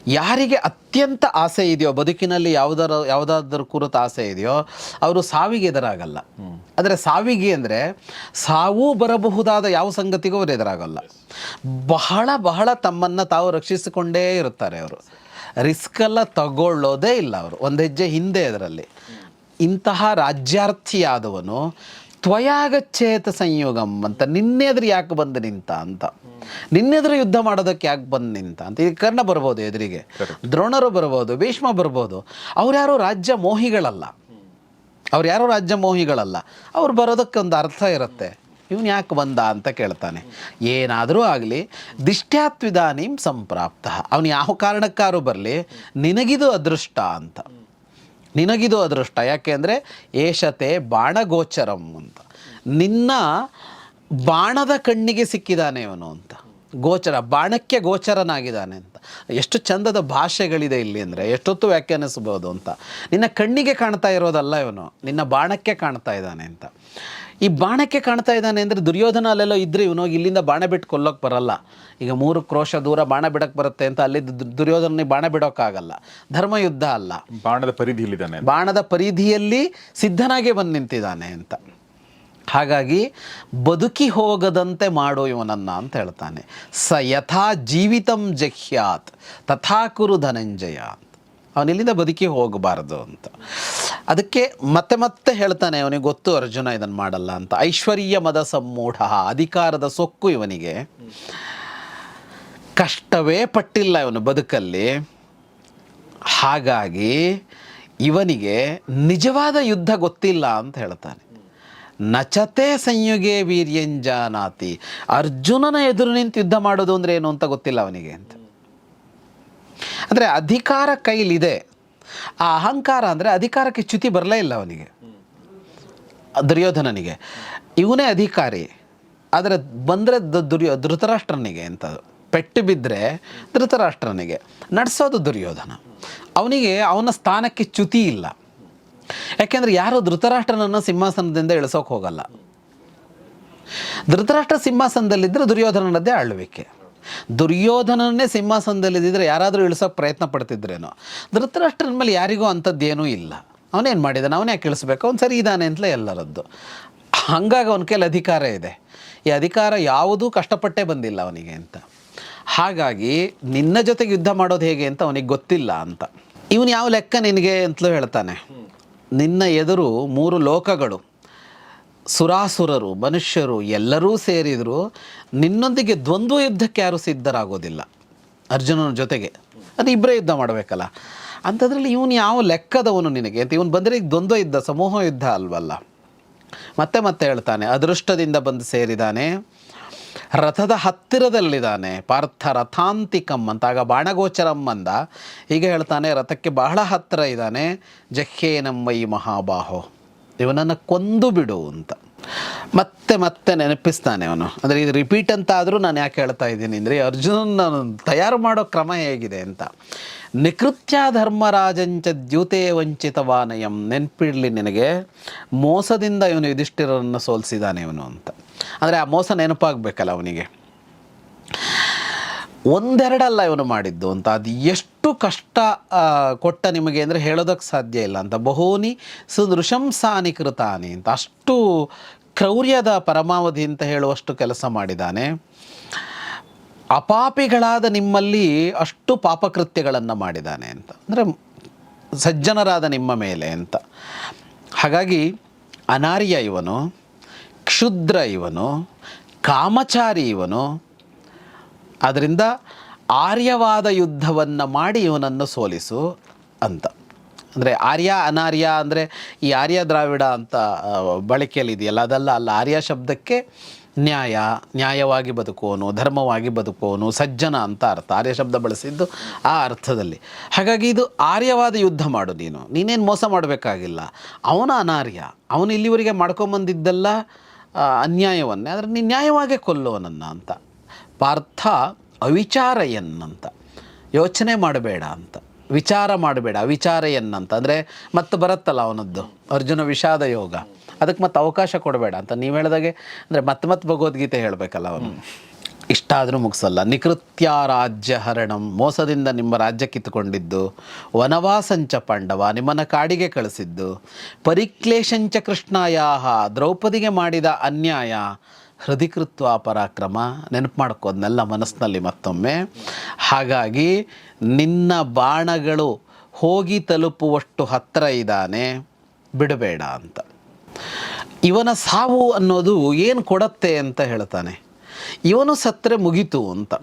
ಯಾರಿಗೆ ಅತ್ಯಂತ ಆಸೆ ಇದೆಯೋ, ಬದುಕಿನಲ್ಲಿ ಯಾವುದರ, ಯಾವುದಾದ್ರೂ ಕುರಿತ ಆಸೆ ಇದೆಯೋ, ಅವರು ಸಾವಿಗೆ ಎದುರಾಗಲ್ಲ. ಆದರೆ ಸಾವಿಗೆ ಅಂದರೆ ಸಾವು ಬರಬಹುದಾದ ಯಾವ ಸಂಗತಿಗೂ ಅವರು ಎದುರಾಗಲ್ಲ. ಬಹಳ ಬಹಳ ತಮ್ಮನ್ನು ತಾವು ರಕ್ಷಿಸಿಕೊಂಡೇ ಇರುತ್ತಾರೆ ಅವರು. ರಿಸ್ಕೆಲ್ಲ ತಗೊಳ್ಳೋದೇ ಇಲ್ಲ ಅವರು. ಒಂದು ಹೆಜ್ಜೆ ಹಿಂದೆ ಅದರಲ್ಲಿ. ಇಂತಹ ರಾಜ್ಯಾರ್ಥಿಯಾದವನು ತ್ವಯಾಗಚ್ಚೇತ ಸಂಯೋಗಂ ಅಂತ ನಿನ್ನೆದ್ರೆ ಯಾಕೆ ಬಂದು ನಿಂತ ಅಂತ. ನಿನ್ನೆದ್ರೆ ಯುದ್ಧ ಮಾಡೋದಕ್ಕೆ ಯಾಕೆ ಬಂದು ನಿಂತ ಅಂತ. ಈಗ ಕರ್ಣ ಬರ್ಬೋದು ಎದುರಿಗೆ ದ್ರೋಣರು ಬರ್ಬೋದು ಭೀಷ್ಮ ಬರ್ಬೋದು. ಅವ್ರ್ಯಾರು ರಾಜ್ಯ ಮೋಹಿಗಳಲ್ಲ. ಅವ್ರು ಯಾರೋ ರಾಜ್ಯ ಮೋಹಿಗಳಲ್ಲ. ಅವ್ರು ಬರೋದಕ್ಕೆ ಒಂದು ಅರ್ಥ ಇರುತ್ತೆ. ಇವನು ಯಾಕೆ ಬಂದ ಅಂತ ಕೇಳ್ತಾನೆ. ಏನಾದರೂ ಆಗಲಿ ದಿಷ್ಟ್ಯಾತ್ವಿದಾನಿಂ ಸಂಪ್ರಾಪ್ತ. ಅವನು ಯಾವ ಕಾರಣಕ್ಕಾರು ಬರಲಿ ನಿನಗಿದು ಅದೃಷ್ಟ ಅಂತ. ನಿನಗಿದು ಅದೃಷ್ಟ. ಯಾಕೆ ಅಂದರೆ ಏಷತೆ ಬಾಣಗೋಚರಂ ಅಂತ. ನಿನ್ನ ಬಾಣದ ಕಣ್ಣಿಗೆ ಸಿಕ್ಕಿದಾನೆ ಇವನು ಅಂತ. ಗೋಚರ, ಬಾಣಕ್ಕೆ ಗೋಚರನಾಗಿದ್ದಾನೆ ಅಂತ. ಎಷ್ಟು ಚಂದದ ಭಾಷೆಗಳಿದೆ ಇಲ್ಲಿ ಅಂದರೆ, ಎಷ್ಟೊತ್ತು ವ್ಯಾಖ್ಯಾನಿಸ್ಬೋದು ಅಂತ. ನಿನ್ನ ಕಣ್ಣಿಗೆ ಕಾಣ್ತಾ ಇರೋದಲ್ಲ ಇವನು, ನಿನ್ನ ಬಾಣಕ್ಕೆ ಕಾಣ್ತಾ ಇದ್ದಾನೆ ಅಂತ. ಈ ಬಾಣಕ್ಕೆ ಕಾಣ್ತಾ ಇದ್ದಾನೆ ಅಂದರೆ ದುರ್ಯೋಧನ ಅಲ್ಲೆಲ್ಲೋ ಇದ್ರೆ ಇವನು ಇಲ್ಲಿಂದ ಬಾಣ ಬಿಟ್ಟು ಕೊಲ್ಲೋಕೆ ಬರಲ್ಲ. ಈಗ ಮೂರು ಕ್ರೋಶ ದೂರ ಬಾಣ ಬಿಡಕ್ಕೆ ಬರುತ್ತೆ ಅಂತ ಅಲ್ಲಿ ದುರ್ಯೋಧನಿಗೆ ಬಾಣ ಬಿಡೋಕ್ಕಾಗಲ್ಲ ಧರ್ಮಯುದ್ಧ ಅಲ್ಲ. ಬಾಣದ ಪರಿಧಿಯಲ್ಲಿದ್ದಾನೆ ಬಾಣದ ಪರಿಧಿಯಲ್ಲಿ ಸಿದ್ಧನಾಗೆ ಬಂದು ನಿಂತಿದ್ದಾನೆ ಅಂತ. ಹಾಗಾಗಿ ಬದುಕಿ ಹೋಗದಂತೆ ಮಾಡೋ ಇವನನ್ನು ಅಂತ ಹೇಳ್ತಾನೆ. ಸ ಯಥಾ ಜೀವಿತಂ ಜಹ್ಯಾತ್ ತಥಾ ಕುರು ಧನಂಜಯ ಅಂತ. ಅವನಿಲ್ಲಿಂದ ಬದುಕಿ ಹೋಗಬಾರ್ದು ಅಂತ. ಅದಕ್ಕೆ ಮತ್ತೆ ಮತ್ತೆ ಹೇಳ್ತಾನೆ, ಅವನಿಗೆ ಗೊತ್ತು ಅರ್ಜುನ ಇದನ್ನು ಮಾಡಲ್ಲ ಅಂತ. ಐಶ್ವರ್ಯ ಮದ ಸಮ್ಮೂಢ, ಅಧಿಕಾರದ ಸೊಕ್ಕು ಇವನಿಗೆ. ಕಷ್ಟವೇ ಪಟ್ಟಿಲ್ಲ ಇವನು ಬದುಕಲ್ಲಿ. ಹಾಗಾಗಿ ಇವನಿಗೆ ನಿಜವಾದ ಯುದ್ಧ ಗೊತ್ತಿಲ್ಲ ಅಂತ ಹೇಳ್ತಾನೆ. ನಚತೆ ಸಂಯುಗೆ ವೀರ್ಯಂಜಾನಾತಿ. ಅರ್ಜುನನ ಎದುರು ನಿಂತು ಯುದ್ಧ ಮಾಡೋದು ಅಂದರೆ ಏನು ಅಂತ ಗೊತ್ತಿಲ್ಲ ಅವನಿಗೆ ಅಂತ. ಅಂದರೆ ಅಧಿಕಾರ ಕೈಲಿದೆ. ಆ ಅಹಂಕಾರ ಅಂದರೆ ಅಧಿಕಾರಕ್ಕೆ ಚ್ಯುತಿ ಬರಲೇ ಇಲ್ಲ ಅವನಿಗೆ. ದುರ್ಯೋಧನನಿಗೆ. ಇವನೇ ಅಧಿಕಾರಿ. ಆದರೆ ಬಂದರೆ ದುರ್ಯೋ ಧೃತರಾಷ್ಟ್ರನಿಗೆ ಅಂತದು ಪೆಟ್ಟು ಬಿದ್ದರೆ ಧೃತರಾಷ್ಟ್ರನಿಗೆ. ನಡೆಸೋದು ದುರ್ಯೋಧನ. ಅವನಿಗೆ ಅವನ ಸ್ಥಾನಕ್ಕೆ ಚ್ಯುತಿ ಇಲ್ಲ. ಯಾಕೆಂದರೆ ಯಾರು ಧೃತರಾಷ್ಟ್ರನನ್ನು ಸಿಂಹಾಸನದಿಂದ ಇಳಿಸೋಕೆ ಹೋಗಲ್ಲ. ಧೃತರಾಷ್ಟ್ರ ಸಿಂಹಾಸನದಲ್ಲಿದ್ದರೆ ದುರ್ಯೋಧನನದ್ದೇ ಆಳ್ವಿಕೆ. ದುರ್ಯೋಧನನ್ನೇ ಸಿಂಹಾಸನದಲ್ಲಿದ್ದರೆ ಯಾರಾದರೂ ಇಳಿಸೋಕೆ ಪ್ರಯತ್ನ ಪಡ್ತಿದ್ರೇನೋ. ಧೃತರಾಷ್ಟ್ರನ ಮೇಲೆ ಯಾರಿಗೂ ಅಂಥದ್ದೇನೂ ಇಲ್ಲ. ಅವನೇನು ಮಾಡಿದ? ಅವನೇ ಯಾಕೆ ಇಳಿಸ್ಬೇಕು? ಅವ್ನು ಸರಿ ಇದ್ದಾನೆ ಅಂತಲೇ ಎಲ್ಲರದ್ದು. ಹಂಗಾಗಿ ಅವನ ಕೈಲಿ ಅಧಿಕಾರ ಇದೆ. ಈ ಅಧಿಕಾರ ಯಾವುದೂ ಕಷ್ಟಪಟ್ಟೇ ಬಂದಿಲ್ಲ ಅವನಿಗೆ ಅಂತ. ಹಾಗಾಗಿ ನಿನ್ನ ಜೊತೆಗೆ ಯುದ್ಧ ಮಾಡೋದು ಹೇಗೆ ಅಂತ ಅವನಿಗೆ ಗೊತ್ತಿಲ್ಲ ಅಂತ. ಇವನು ಯಾವ ಲೆಕ್ಕ ನಿನಗೆ ಅಂತಲೂ ಹೇಳ್ತಾನೆ. ನಿನ್ನ ಎದುರು ಮೂರು ಲೋಕಗಳು. ಸುರಾಸುರರು, ಮನುಷ್ಯರು ಎಲ್ಲರೂ ಸೇರಿದರೂ ನಿನ್ನೊಂದಿಗೆ ದ್ವಂದ್ವ ಯುದ್ಧಕ್ಕೆ ಯಾರೂ ಸಿದ್ಧರಾಗೋದಿಲ್ಲ. ಅರ್ಜುನನ ಜೊತೆಗೆ. ಅದು ಇಬ್ಬರೇ ಯುದ್ಧ ಮಾಡಬೇಕಲ್ಲ. ಅಂಥದ್ರಲ್ಲಿ ಇವನು ಯಾವ ಲೆಕ್ಕದವನು ನಿನಗೆ? ಅಂತ ಇವನು ಬಂದರೆ ಈಗ ದ್ವಂದ್ವ ಯುದ್ಧ, ಸಮೂಹ ಯುದ್ಧ ಅಲ್ವಲ್ಲ. ಮತ್ತೆ ಮತ್ತೆ ಹೇಳ್ತಾನೆ, ಅದೃಷ್ಟದಿಂದ ಬಂದು ಸೇರಿದಾನೆ, ರಥದ ಹತ್ತಿರದಲ್ಲಿದ್ದಾನೆ ಪಾರ್ಥ ರಥಾಂತಿಕಂ ಅಂತ, ಆಗ ಬಾಣಗೋಚರಂ ಅಂದ. ಹೀಗೆ ಹೇಳ್ತಾನೆ, ರಥಕ್ಕೆ ಬಹಳ ಹತ್ತಿರ ಇದ್ದಾನೆ ಜಹ್ಯೇನಮ್ಮೈ ಮಹಾಬಾಹೋ. ಇವನನ್ನು ಕೊಂದು ಬಿಡು ಅಂತ. ಮತ್ತೆ ಮತ್ತೆ ನೆನಪಿಸ್ತಾನೆ ಅವನು. ಅಂದರೆ ಇದು ರಿಪೀಟ್ ಅಂತ ಆದರೂ ನಾನು ಯಾಕೆ ಹೇಳ್ತಾ ಇದ್ದೀನಿ ಅಂದರೆ ಅರ್ಜುನನ ತಯಾರು ಮಾಡೋ ಕ್ರಮ ಹೇಗಿದೆ ಅಂತ. ನಿಕೃತ್ಯ ಧರ್ಮರಾಜಂಚ ದ್ಯೂತೆ ವಂಚಿತವಾನಯಂ, ನೆನಪಿಡ್ಲಿ ನಿನಗೆ. ಮೋಸದಿಂದ ಇವನು ಯುಧಿಷ್ಠಿರನ್ನು ಸೋಲಿಸಿದಾನೆ ಇವನು ಅಂತ. ಅಂದರೆ ಆ ಮೋಸ ನೆನಪಾಗಬೇಕಲ್ಲ ಅವನಿಗೆ. ಒಂದೆರಡಲ್ಲ ಇವನು ಮಾಡಿದ್ದು ಅಂತ. ಅದು ಎಷ್ಟು ಕಷ್ಟ ಕೊಟ್ಟ ನಿಮಗೆ ಅಂದರೆ ಹೇಳೋದಕ್ಕೆ ಸಾಧ್ಯ ಇಲ್ಲ ಅಂತ. ಬಹೂನಿ ಸುನೃಶಂಸಾನಿ ಕೃತಾನಿ ಅಂತ. ಅಷ್ಟು ಕ್ರೌರ್ಯದ ಪರಮಾವಧಿ ಅಂತ ಹೇಳುವಷ್ಟು ಕೆಲಸ ಮಾಡಿದ್ದಾನೆ ಅಪಾಪಿಗಳಾದ ನಿಮ್ಮಲ್ಲಿ ಅಷ್ಟು ಪಾಪಕೃತ್ಯಗಳನ್ನು ಮಾಡಿದ್ದಾನೆ ಅಂತ. ಅಂದರೆ ಸಜ್ಜನರಾದ ನಿಮ್ಮ ಮೇಲೆ ಅಂತ. ಹಾಗಾಗಿ ಅನಾರ್ಯ ಇವನು, ಕ್ಷುದ್ರ ಇವನು, ಕಾಮಚಾರಿ ಇವನು ಆದ್ದರಿಂದ ಆರ್ಯವಾದ ಯುದ್ಧವನ್ನು ಮಾಡಿ ಇವನನ್ನು ಸೋಲಿಸು ಅಂತ. ಅಂದರೆ ಆರ್ಯ, ಅನಾರ್ಯ ಅಂದರೆ ಈ ಆರ್ಯ ದ್ರಾವಿಡ ಅಂತ ಬಳಕೆಯಲ್ಲಿ ಇದೆಯಲ್ಲ ಅದಲ್ಲ ಅಲ್ಲ. ಆರ್ಯ ಶಬ್ದಕ್ಕೆ ನ್ಯಾಯ, ನ್ಯಾಯವಾಗಿ ಬದುಕುವನು ಧರ್ಮವಾಗಿ ಬದುಕುವನು ಸಜ್ಜನ ಅಂತ ಅರ್ಥ. ಆರ್ಯ ಶಬ್ದ ಬಳಸಿದ್ದು ಆ ಅರ್ಥದಲ್ಲಿ. ಹಾಗಾಗಿ ಇದು ಆರ್ಯವಾದ ಯುದ್ಧ ಮಾಡು ನೀನು. ನೀನೇನು ಮೋಸ ಮಾಡಬೇಕಾಗಿಲ್ಲ. ಅವನ ಅನಾರ್ಯ. ಅವನು ಇಲ್ಲಿವರೆಗೆ ಮಾಡ್ಕೊಂಬಂದಿದ್ದೆಲ್ಲ ಅನ್ಯಾಯವನ್ನೇ. ಆದರೆ ನೀನು ನ್ಯಾಯವಾಗೇ ಕೊಲ್ಲುವನನ್ನು ಅಂತ. ಪಾರ್ಥ ಅವಿಚಾರ ಎನ್ನಂತ ಯೋಚನೆ ಮಾಡಬೇಡ ಅಂತ. ವಿಚಾರ ಮಾಡಬೇಡ ಅವಿಚಾರ ಎನ್ನಂತ ಅಂದರೆ ಮತ್ತೆ ಬರುತ್ತಲ್ಲ ಅವನದ್ದು ಅರ್ಜುನ ವಿಷಾದ ಯೋಗ. ಅದಕ್ಕೆ ಮತ್ತೆ ಅವಕಾಶ ಕೊಡಬೇಡ ಅಂತ. ನೀವು ಹೇಳಿದಾಗೆ ಅಂದರೆ ಮತ್ತೆ ಮತ್ತೆ ಭಗವದ್ಗೀತೆ ಹೇಳಬೇಕಲ್ಲ ಅವನು. ಇಷ್ಟಾದರೂ ಮುಗಿಸಲ್ಲ. ನಿಕೃತ್ಯ ರಾಜ್ಯ ಹರಣಂ ಮೋಸದಿಂದ ನಿಮ್ಮ ರಾಜ್ಯ ಕಿತ್ತುಕೊಂಡಿದ್ದು. ವನವಾಸಂಚ ಪಾಂಡವ ನಿಮ್ಮನ್ನು ಕಾಡಿಗೆ ಕಳಿಸಿದ್ದು. ಪರಿಕ್ಲೇಶಂಚ ಕೃಷ್ಣಾಯಾಹ ದ್ರೌಪದಿಗೆ ಮಾಡಿದ ಅನ್ಯಾಯ. ಹೃದಯಕೃತ್ವ ಪರಾಕ್ರಮ ನೆನಪು ಮಾಡ್ಕೋದ್ನೆಲ್ಲ ಮನಸ್ಸಿನಲ್ಲಿ ಮತ್ತೊಮ್ಮೆ. ಹಾಗಾಗಿ ನಿನ್ನ ಬಾಣಗಳು ಹೋಗಿ ತಲುಪುವಷ್ಟು ಹತ್ತಿರ ಇದ್ದಾನೆ, ಬಿಡಬೇಡ ಅಂತ. ಇವನ ಸಾವು ಅನ್ನೋದು ಏನು ಕೊಡತ್ತೆ ಅಂತ ಹೇಳ್ತಾನೆ. ಇವನು ಸತ್ರೆ ಮುಗೀತು ಅಂತ.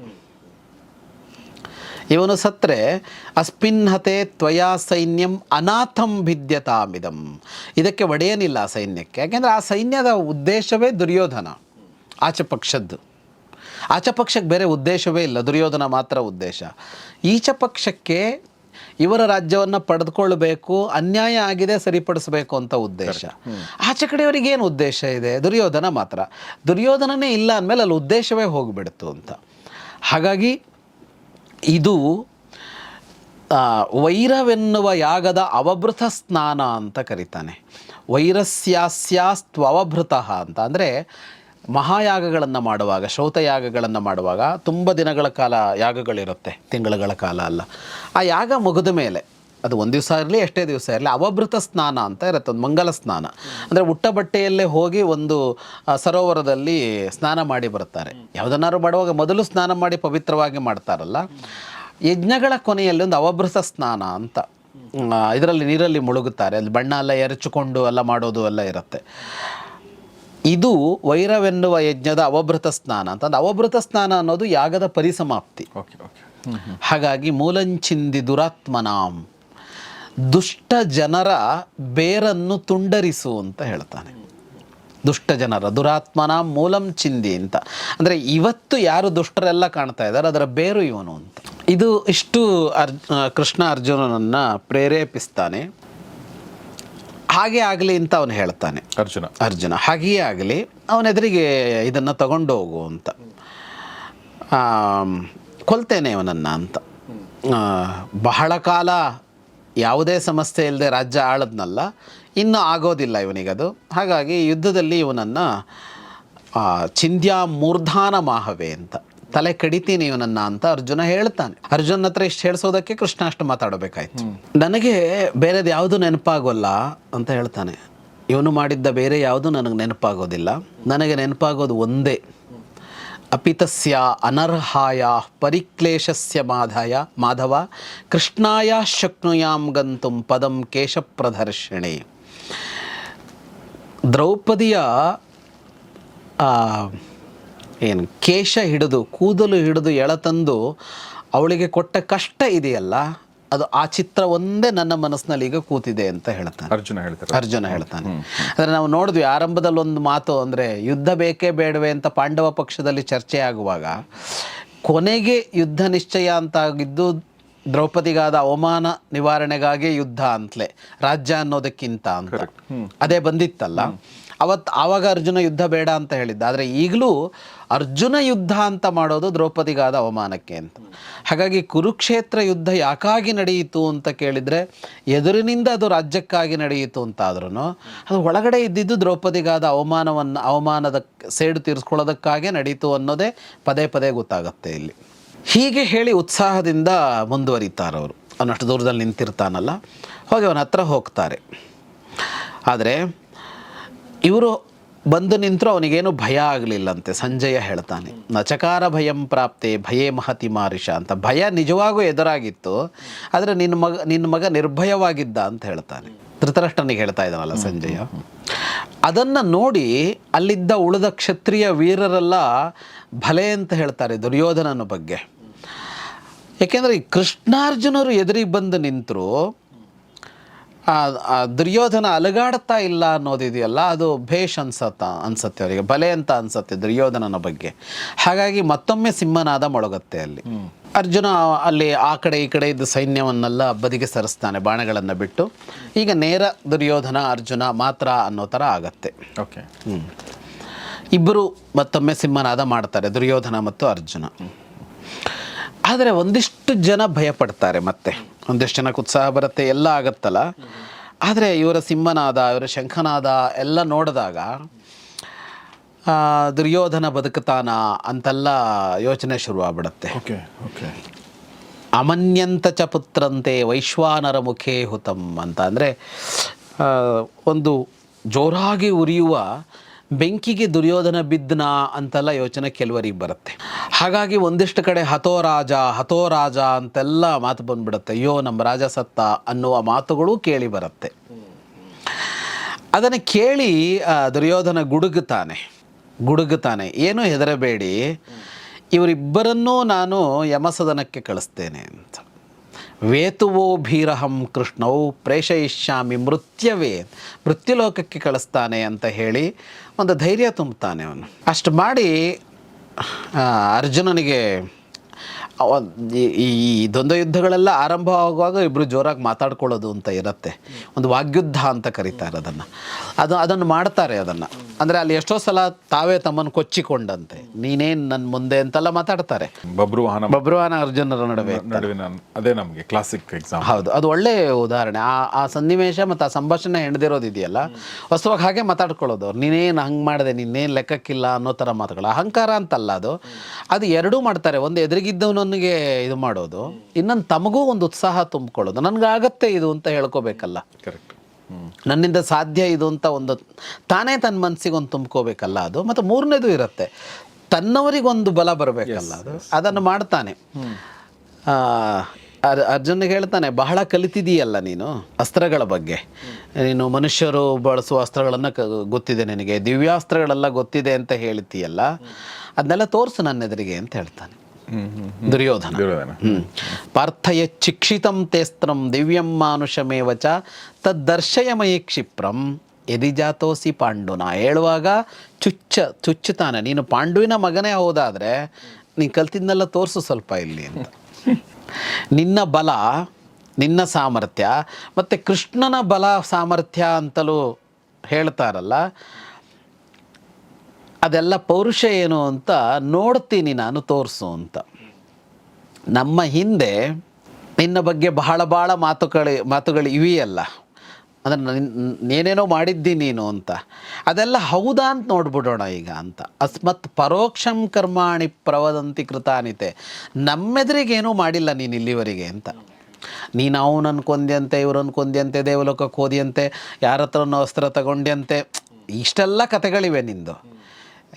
ಇವನು ಸತ್ರೆ ಅಸ್ಮಿನ್ಹತೆ ತ್ವಯಾ ಸೈನ್ಯಂ ಅನಾಥಂ ಭಿದ್ಯತಾಮಿದಂ. ಇದಕ್ಕೆ ಒಡೆಯನಿಲ್ಲ ಸೈನ್ಯಕ್ಕೆ. ಯಾಕೆಂದರೆ ಆ ಸೈನ್ಯದ ಉದ್ದೇಶವೇ ದುರ್ಯೋಧನ. ಆಚೆ ಪಕ್ಷದ್ದು. ಆಚೆ ಪಕ್ಷಕ್ಕೆ ಬೇರೆ ಉದ್ದೇಶವೇ ಇಲ್ಲ ದುರ್ಯೋಧನ ಮಾತ್ರ ಉದ್ದೇಶ. ಈಚಪಕ್ಷಕ್ಕೆ ಇವರ ರಾಜ್ಯವನ್ನು ಪಡೆದುಕೊಳ್ಳಬೇಕು ಅನ್ಯಾಯ ಆಗಿದೆ ಸರಿಪಡಿಸಬೇಕು ಅಂತ ಉದ್ದೇಶ. ಆಚೆ ಕಡೆಯವರಿಗೆ ಏನು ಉದ್ದೇಶ ಇದೆ? ದುರ್ಯೋಧನ ಮಾತ್ರ. ದುರ್ಯೋಧನನೇ ಇಲ್ಲ ಅಂದಮೇಲೆ ಅಲ್ಲಿ ಉದ್ದೇಶವೇ ಹೋಗಿಬಿಡ್ತು ಅಂತ. ಹಾಗಾಗಿ ಇದು ವೈರವೆನ್ನುವ ಯಾಗದ ಅವಭೃತ ಸ್ನಾನ ಅಂತ ಕರೀತಾನೆ. ವೈರಸ್ಯಾಸ್ಯಾಸ್ತ್ವವಭೃತ ಅಂತ. ಅಂದರೆ ಮಹಾಯಾಗಗಳನ್ನು ಮಾಡುವಾಗ ಶ್ರೌತಯಾಗಗಳನ್ನು ಮಾಡುವಾಗ ತುಂಬ ದಿನಗಳ ಕಾಲ ಯಾಗಗಳಿರುತ್ತೆ, ತಿಂಗಳುಗಳ ಕಾಲ ಅಲ್ಲ. ಆ ಯಾಗ ಮುಗಿದ ಮೇಲೆ, ಅದು ಒಂದು ದಿವಸ ಇರಲಿ, ಎಷ್ಟೇ ದಿವಸ ಇರಲಿ, ಅವಭೃತ ಸ್ನಾನ ಅಂತ ಇರುತ್ತೆ, ಒಂದು ಮಂಗಲ ಸ್ನಾನ. ಅಂದರೆ ಉಟ್ಟ ಬಟ್ಟೆಯಲ್ಲೇ ಹೋಗಿ ಒಂದು ಸರೋವರದಲ್ಲಿ ಸ್ನಾನ ಮಾಡಿ ಬರ್ತಾರೆ ಯಾವುದನ್ನಾರು ಮಾಡುವಾಗ ಮೊದಲು ಸ್ನಾನ ಮಾಡಿ ಪವಿತ್ರವಾಗಿ ಮಾಡ್ತಾರಲ್ಲ. ಯಜ್ಞಗಳ ಕೊನೆಯಲ್ಲಿ ಒಂದು ಅವಭೃತ ಸ್ನಾನ ಅಂತ ಇದರಲ್ಲಿ ನೀರಲ್ಲಿ ಮುಳುಗುತ್ತಾರೆ. ಅಲ್ಲಿ ಬಣ್ಣ ಎಲ್ಲ ಎರಚಿಕೊಂಡು ಎಲ್ಲ ಮಾಡೋದು ಎಲ್ಲ ಇರುತ್ತೆ. ಇದು ವೈರವೆನ್ನುವ ಯಜ್ಞದ ಅವಭೃತ ಸ್ನಾನ. ಅಂತ ಅಂದ್ರೆ ಅವಭೃತ ಸ್ನಾನ ಅನ್ನೋದು ಯಾಗದ ಪರಿಸಮಾಪ್ತಿ. Okay okay. ಹಾಗಾಗಿ ಮೂಲಂಚಿಂದಿ ದುರಾತ್ಮನಾಂ. ದುಷ್ಟ ಜನರ ಬೇರನ್ನು ತುಂಡರಿಸು ಅಂತ ಹೇಳ್ತಾನೆ. ದುಷ್ಟ ಜನರ ದುರಾತ್ಮನ ಮೂಲಂ ಚಿಂದಿ ಅಂತ. ಅಂದರೆ ಇವತ್ತು ಯಾರು ದುಷ್ಟರೆಲ್ಲ ಕಾಣ್ತಾ ಇದ್ದಾರೆ ಅದರ ಬೇರು ಇವನು ಅಂತ. ಇದು ಇಷ್ಟು ಅರ್ ಕೃಷ್ಣ ಅರ್ಜುನನನ್ನು ಪ್ರೇರೇಪಿಸ್ತಾನೆ. ಹಾಗೆ ಆಗಲಿ ಅಂತ ಅವನು ಹೇಳ್ತಾನೆ. ಅರ್ಜುನ. ಅರ್ಜುನ ಹಾಗೆಯೇ ಆಗಲಿ ಅವನ ಎದುರಿಗೆ ಇದನ್ನು ತಗೊಂಡು ಹೋಗು ಅಂತ. ಕೊಲ್ತೇನೆ ಇವನನ್ನು ಅಂತ. ಬಹಳ ಕಾಲ ಯಾವುದೇ ಸಮಸ್ಯೆ ಇಲ್ಲದೆ ರಾಜ್ಯ ಆಳದ್ನಲ್ಲ ಇನ್ನೂ ಆಗೋದಿಲ್ಲ ಇವನಿಗದು. ಹಾಗಾಗಿ ಯುದ್ಧದಲ್ಲಿ ಇವನನ್ನು ಚಿಂದ್ಯಾ ಮೂರ್ಧಾನ ಮಾಹವೆ ಅಂತ. ತಲೆ ಕಡಿತೀನಿ ಇವನನ್ನ ಅಂತ ಅರ್ಜುನ ಹೇಳ್ತಾನೆ. ಅರ್ಜುನ್ ಹತ್ರ ಇಷ್ಟು ಹೇಳಿಸೋದಕ್ಕೆ ಕೃಷ್ಣ ಅಷ್ಟು ಮಾತಾಡಬೇಕಾಯ್ತು. ನನಗೆ ಬೇರೆದು ಯಾವುದು ನೆನಪಾಗೋಲ್ಲ ಅಂತ ಹೇಳ್ತಾನೆ. ಇವನು ಮಾಡಿದ್ದ ಬೇರೆ ಯಾವುದು ನನಗೆ ನೆನಪಾಗೋದಿಲ್ಲ. ನನಗೆ ನೆನಪಾಗೋದು ಒಂದೇ. ಅಪಿತಸ್ಯ ಅನರ್ಹಾಯ ಪರಿಕ್ಲೇಶಸ್ಯ ಮಾಧಾಯ, ಮಾಧವ, ಕೃಷ್ಣಾಯ ಶಕ್ನುಯಾಂ ಗಂತುಂ ಪದಂ ಕೇಶಪ್ರದರ್ಶಿಣಿ. ದ್ರೌಪದಿಯ ಏನು ಕೇಶ ಹಿಡಿದು ಕೂದಲು ಹಿಡಿದು ಎಳತಂದು ಅವಳಿಗೆ ಕೊಟ್ಟ ಕಷ್ಟ ಇದೆಯಲ್ಲ ಅದು ಆ ಚಿತ್ರ ಒಂದೇ ನನ್ನ ಮನಸ್ಸಿನಲ್ಲಿ ಈಗ ಕೂತಿದೆ ಅಂತ ಹೇಳ್ತಾನೆ. ಅರ್ಜುನ ಹೇಳ್ತಾರೆ. ಅರ್ಜುನ ಹೇಳ್ತಾನೆ. ಅಂದರೆ ನಾವು ನೋಡಿದ್ವಿ ಆರಂಭದಲ್ಲಿ ಒಂದು ಮಾತು ಅಂದರೆ ಯುದ್ಧ ಬೇಕೇ ಬೇಡವೆ ಅಂತ ಪಾಂಡವ ಪಕ್ಷದಲ್ಲಿ ಚರ್ಚೆ ಆಗುವಾಗ ಕೊನೆಗೆ ಯುದ್ಧ ನಿಶ್ಚಯ ಅಂತ ಆಗಿದ್ದು ದ್ರೌಪದಿಗಾದ ಅವಮಾನ ನಿವಾರಣೆಗಾಗಿ ಯುದ್ಧ ಅಂತಲೇ ರಾಜ್ಯ ಅನ್ನೋದಕ್ಕಿಂತ ಅಂತ. ಅದೇ ಬಂದಿತ್ತಲ್ಲ. ಅವತ್ತು ಆವಾಗ ಅರ್ಜುನ ಯುದ್ಧ ಬೇಡ ಅಂತ ಹೇಳಿದ್ದ. ಆದರೆ ಈಗಲೂ ಅರ್ಜುನ ಯುದ್ಧ ಅಂತ ಮಾಡೋದು ದ್ರೌಪದಿಗಾದ ಅವಮಾನಕ್ಕೆ ಅಂತ. ಹಾಗಾಗಿ ಕುರುಕ್ಷೇತ್ರ ಯುದ್ಧ ಯಾಕಾಗಿ ನಡೆಯಿತು ಅಂತ ಕೇಳಿದರೆ ಎದುರಿನಿಂದ ಅದು ರಾಜ್ಯಕ್ಕಾಗಿ ನಡೆಯಿತು ಅಂತ ಆದ್ರೂ ಅದು ಒಳಗಡೆ ಇದ್ದಿದ್ದು ದ್ರೌಪದಿಗಾದ ಅವಮಾನವನ್ನು, ಅವಮಾನದ ಸೇಡು ತೀರಿಸ್ಕೊಳ್ಳೋದಕ್ಕಾಗೇ ನಡೀತು ಅನ್ನೋದೇ ಪದೇ ಪದೇ ಗೊತ್ತಾಗುತ್ತೆ ಇಲ್ಲಿ. ಹೀಗೆ ಹೇಳಿ ಉತ್ಸಾಹದಿಂದ ಮುಂದುವರಿತಾರವರು. ಅವನಷ್ಟು ದೂರದಲ್ಲಿ ನಿಂತಿರ್ತಾನಲ್ಲ, ಹೋಗಿ ಅವನ ಹತ್ರ ಹೋಗ್ತಾರೆ. ಆದರೆ ಇವರು ಬಂದು ನಿಂತರೂ ಅವನಿಗೇನು ಭಯ ಆಗಲಿಲ್ಲಂತೆ. ಸಂಜಯ ಹೇಳ್ತಾನೆ. ನಚಕಾರ ಭಯಂ ಪ್ರಾಪ್ತೆ, ಭಯೇ ಮಹತಿ ಮಾರಿಷ ಅಂತ. ಭಯ ನಿಜವಾಗೂ ಎದುರಾಗಿತ್ತು. ಆದರೆ ನಿನ್ನ ಮಗ ನಿನ್ನ ಮಗ ನಿರ್ಭಯವಾಗಿದ್ದ ಅಂತ ಹೇಳ್ತಾನೆ. ಧೃತರಾಷ್ಟ್ರನಿಗೆ ಹೇಳ್ತಾ ಇದ್ದಾನಲ್ಲ ಸಂಜಯ. ಅದನ್ನು ನೋಡಿ ಅಲ್ಲಿದ್ದ ಉಳಿದ ಕ್ಷತ್ರಿಯ ವೀರರೆಲ್ಲ ಭಲೆ ಅಂತ ಹೇಳ್ತಾರೆ ದುರ್ಯೋಧನನ ಬಗ್ಗೆ. ಏಕೆಂದರೆ ಈ ಕೃಷ್ಣಾರ್ಜುನರು ಎದುರಿಗೆ ಬಂದು ನಿಂತರು ದುರ್ಯೋಧನ ಅಲಗಾಡ್ತಾ ಇಲ್ಲ ಅನ್ನೋದಿದೆಯಲ್ಲ ಅದು ಭೇಷ್ ಅನ್ಸತ್ತ ಅನ್ಸತ್ತೆ ಅವರಿಗೆ ಬಲೆ ಅಂತ ಅನ್ಸತ್ತೆ ದುರ್ಯೋಧನನ ಬಗ್ಗೆ. ಹಾಗಾಗಿ ಮತ್ತೊಮ್ಮೆ ಸಿಂಹನಾದ ಮೊಳಗತ್ತೆ ಅಲ್ಲಿ. ಅರ್ಜುನ ಅಲ್ಲಿ ಆ ಕಡೆ ಈ ಕಡೆ ಇದ್ದ ಸೈನ್ಯವನ್ನೆಲ್ಲ ಬದಿಗೆ ಸರಿಸ್ತಾನೆ ಬಾಣಗಳನ್ನು ಬಿಟ್ಟು. ಈಗ ನೇರ ದುರ್ಯೋಧನ ಅರ್ಜುನ ಮಾತ್ರ ಅನ್ನೋ ಥರ ಆಗತ್ತೆ. ಓಕೆ. ಹ್ಞೂ ಇಬ್ಬರು ಮತ್ತೊಮ್ಮೆ ಸಿಂಹನಾದ ಮಾಡ್ತಾರೆ ದುರ್ಯೋಧನ ಮತ್ತು ಅರ್ಜುನ. ಆದರೆ ಒಂದಿಷ್ಟು ಜನ ಭಯಪಡ್ತಾರೆ ಮತ್ತೆ. ಒಂದಿಷ್ಟು ಜನಕ್ಕೆ ಉತ್ಸಾಹ ಬರುತ್ತೆ ಎಲ್ಲ ಆಗತ್ತಲ್ಲ? ಆದರೆ ಇವರ ಸಿಂಹನಾದ ಇವರ ಶಂಖನಾದ ಎಲ್ಲ ನೋಡಿದಾಗ ದುರ್ಯೋಧನ ಬದುಕುತ್ತಾನ ಅಂತೆಲ್ಲ ಯೋಚನೆ ಶುರುವಾಗ್ಬಿಡುತ್ತೆ. Okay okay. ಅಮನ್ಯಂತ ಚ ಪುತ್ರಂತೆ ವೈಶ್ವಾನರ ಮುಖೇ ಹುತಂ ಅಂತ. ಅಂದರೆ ಒಂದು ಜೋರಾಗಿ ಉರಿಯುವ ಬೆಂಕಿಗೆ ದುರ್ಯೋಧನ ಬಿದ್ದನ ಅಂತೆಲ್ಲ ಯೋಚನೆ ಕೆಲವರಿಗೆ ಬರುತ್ತೆ. ಹಾಗಾಗಿ ಒಂದಿಷ್ಟು ಕಡೆ ಹತೋ ರಾಜ ಹತೋ ರಾಜ ಅಂತೆಲ್ಲ ಮಾತು ಬಂದ್ಬಿಡುತ್ತೆ. ಅಯ್ಯೋ, ನಮ್ಮ ರಾಜ ಸತ್ತ ಅನ್ನುವ ಮಾತುಗಳು ಕೇಳಿ ಬರುತ್ತೆ. ಅದನ್ನು ಕೇಳಿ ದುರ್ಯೋಧನ ಗುಡುಗುತ್ತಾನೆ. ಗುಡುಗುತ್ತಾನೆ. ಏನು ಹೆದರಬೇಡಿ. ಇವರಿಬ್ಬರನ್ನೂ ನಾನು ಯಮಸದನಕ್ಕೆ ಕಳಿಸ್ತೇನೆ ಅಂತ. ವೇತುವೋ ಭೀರಹಂ ಕೃಷ್ಣವು ಪ್ರೇಷಯಿಷ್ಯಾಮಿ ಮೃತ್ಯವೇ. ಮೃತ್ಯುಲೋಕಕ್ಕೆ ಕಳಿಸ್ತಾನೆ ಅಂತ ಹೇಳಿ ಒಂದು ಧೈರ್ಯ ತುಂಬುತ್ತಾನೆ ಅವನು. ಅಷ್ಟು ಮಾಡಿ ಅರ್ಜುನನಿಗೆ ಈ ದ್ವಂದ್ವ ಯುದ್ಧಗಳೆಲ್ಲ ಆರಂಭ ಆಗುವಾಗ ಇಬ್ಬರು ಜೋರಾಗಿ ಮಾತಾಡ್ಕೊಳ್ಳೋದು ಅಂತ ಇರುತ್ತೆ. ಒಂದು ವಾಗ್ಯುದ್ಧ ಅಂತ ಕರೀತಾರೆ ಅದನ್ನು. ಅದು, ಅದನ್ನು ಮಾಡ್ತಾರೆ ಅದನ್ನು. ಅಂದರೆ ಅಲ್ಲಿ ಎಷ್ಟೋ ಸಲ ತಾವೇ ತಮ್ಮನ್ನು ಕೊಚ್ಚಿಕೊಂಡಂತೆ. ನೀನೇನು ನನ್ನ ಮುಂದೆ ಅಂತೆಲ್ಲ ಮಾತಾಡ್ತಾರೆ. ಬಬ್ರುವಾನ ಬಬ್ರುವಾನ ಅರ್ಜುನರ ನಡುವೆ ನಡುವಿನ ಅದೇ ನಮಗೆ ಕ್ಲಾಸಿಕ್ ಎಕ್ಸಾಮ್ ಹೌದು ಅದು ಒಳ್ಳೆ ಉದಾಹರಣೆ. ಆ ಆ ಸನ್ನಿವೇಶ ಮತ್ತು ಆ ಸಂಭಾಷಣೆ ಹೆಣ್ದಿರೋದು ಇದೆಯಲ್ಲ ವಾಸ್ತವಾಗಿ ಹಾಗೆ ಮಾತಾಡ್ಕೊಳ್ಳೋದು ಅವ್ರು. ನೀನೇನು ಹಂಗೆ ಮಾಡಿದೆ ನೀನೇನು ಲೆಕ್ಕಕ್ಕಿಲ್ಲ ಅನ್ನೋ ಥರ ಮಾತುಗಳು. ಅಹಂಕಾರ ಅಂತಲ್ಲ ಅದು. ಅದು ಎರಡೂ ಮಾಡ್ತಾರೆ. ಒಂದು ಎದುರಿಗಿದ್ದವನಿಗೆ ಇದು ಮಾಡೋದು. ಇನ್ನೊಂದು ತಮಗೂ ಒಂದು ಉತ್ಸಾಹ ತುಂಬಿಕೊಳ್ಳೋದು. ನನಗಾಗತ್ತೆ ಇದು ಅಂತ ಹೇಳ್ಕೋಬೇಕಲ್ಲ. ಕರೆಕ್ಟ್ ನನ್ನಿಂದ ಸಾಧ್ಯ ಇದು ಅಂತ ಒಂದು ತಾನೇ ತನ್ನ ಮನಸ್ಸಿಗೆ ಒಂದು ತುಂಬ್ಕೋಬೇಕಲ್ಲ ಅದು. ಮತ್ತು ಮೂರನೇದು ಇರುತ್ತೆ. ತನ್ನವರಿಗೊಂದು ಬಲ ಬರಬೇಕಲ್ಲ ಅದು. ಅದನ್ನು ಮಾಡ್ತಾನೆ. ಆ, ಅರ್ ಅರ್ಜುನಿಗೆ ಹೇಳ್ತಾನೆ ಬಹಳ ಕಲಿತಿದೀಯಲ್ಲ ನೀನು ಅಸ್ತ್ರಗಳ ಬಗ್ಗೆ. ನೀನು ಮನುಷ್ಯರು ಬಳಸುವ ಅಸ್ತ್ರಗಳನ್ನು ಕ ಗೊತ್ತಿದೆ ನಿನಗೆ. ದಿವ್ಯಾಸ್ತ್ರಗಳೆಲ್ಲ ಗೊತ್ತಿದೆ ಅಂತ ಹೇಳ್ತೀಯಲ್ಲ. ಅದನ್ನೆಲ್ಲ ತೋರಿಸು ನನ್ನ ಎದುರಿಗೆ ಅಂತ ಹೇಳ್ತಾನೆ. ದುರ್ಯೋಧನ. ಪಾರ್ಥಯ ಚಿಕ್ಷಿತಂ ತೇಸ್ತ್ರಂ ದಿವ್ಯಂ ಮಾನುಷಮೇವ ಚ ತದ್ದರ್ಶಯ ಮಯಿ ಕ್ಷಿಪ್ರಂ ಎದಿ ಜಾತೋಸಿ ಪಾಂಡುನ ಹೇಳುವಾಗ ಚುಚ್ಚ ಚುಚ್ಚುತ್ತಾನೆ. ನೀನು ಪಾಂಡುವಿನ ಮಗನೇ ಹೋದಾದರೆ ನೀನು ಕಲ್ತಿದ್ದನ್ನೆಲ್ಲ ತೋರಿಸು ಸ್ವಲ್ಪ ಇಲ್ಲಿ ಅಂತ. ನಿನ್ನ ಬಲ ನಿನ್ನ ಸಾಮರ್ಥ್ಯ ಮತ್ತು ಕೃಷ್ಣನ ಬಲ ಸಾಮರ್ಥ್ಯ ಅಂತಲೂ ಹೇಳ್ತಾರಲ್ಲ ಅದೆಲ್ಲ ಪೌರುಷ ಏನು ಅಂತ ನೋಡ್ತೀನಿ ನಾನು, ತೋರಿಸು ಅಂತ. ನಮ್ಮ ಹಿಂದೆ ನಿನ್ನ ಬಗ್ಗೆ ಬಹಳ ಬಹಳ ಮಾತುಗಳು ಮಾತುಗಳು ಇವೆಯಲ್ಲ. ಅಂದರೆ ನಿನ್- ಏನೇನೋ ಮಾಡಿದ್ದೀನಿ ನೀನು ಅಂತ. ಅದೆಲ್ಲ ಹೌದಾ ಅಂತ ನೋಡ್ಬಿಡೋಣ ಈಗ ಅಂತ. ಅಸ್ಮತ್ ಪರೋಕ್ಷಂ ಕರ್ಮಾಣಿ ಪ್ರವದಂತಿ ಕೃತಾನಿತೆ. ನಮ್ಮೆದುರಿಗೇನೂ ಮಾಡಿಲ್ಲ ನೀನು ಇಲ್ಲಿವರೆಗೆ ಅಂತ. ನೀನು ಅವನು ಕೊಂದ್ಯಂತೆ ಇವರನ್ನು ಕೊಂದ್ಯಂತೆ ದೇವಲೋಕಕ್ಕೆ ಹೋದ್ಯಂತೆ, ಯಾರ ಹತ್ರನೋ ಅಸ್ತ್ರ ತಗೊಂಡ್ಯಂತೆ. ಇಷ್ಟೆಲ್ಲ ಕತೆಗಳಿವೆ ನಿಂದು.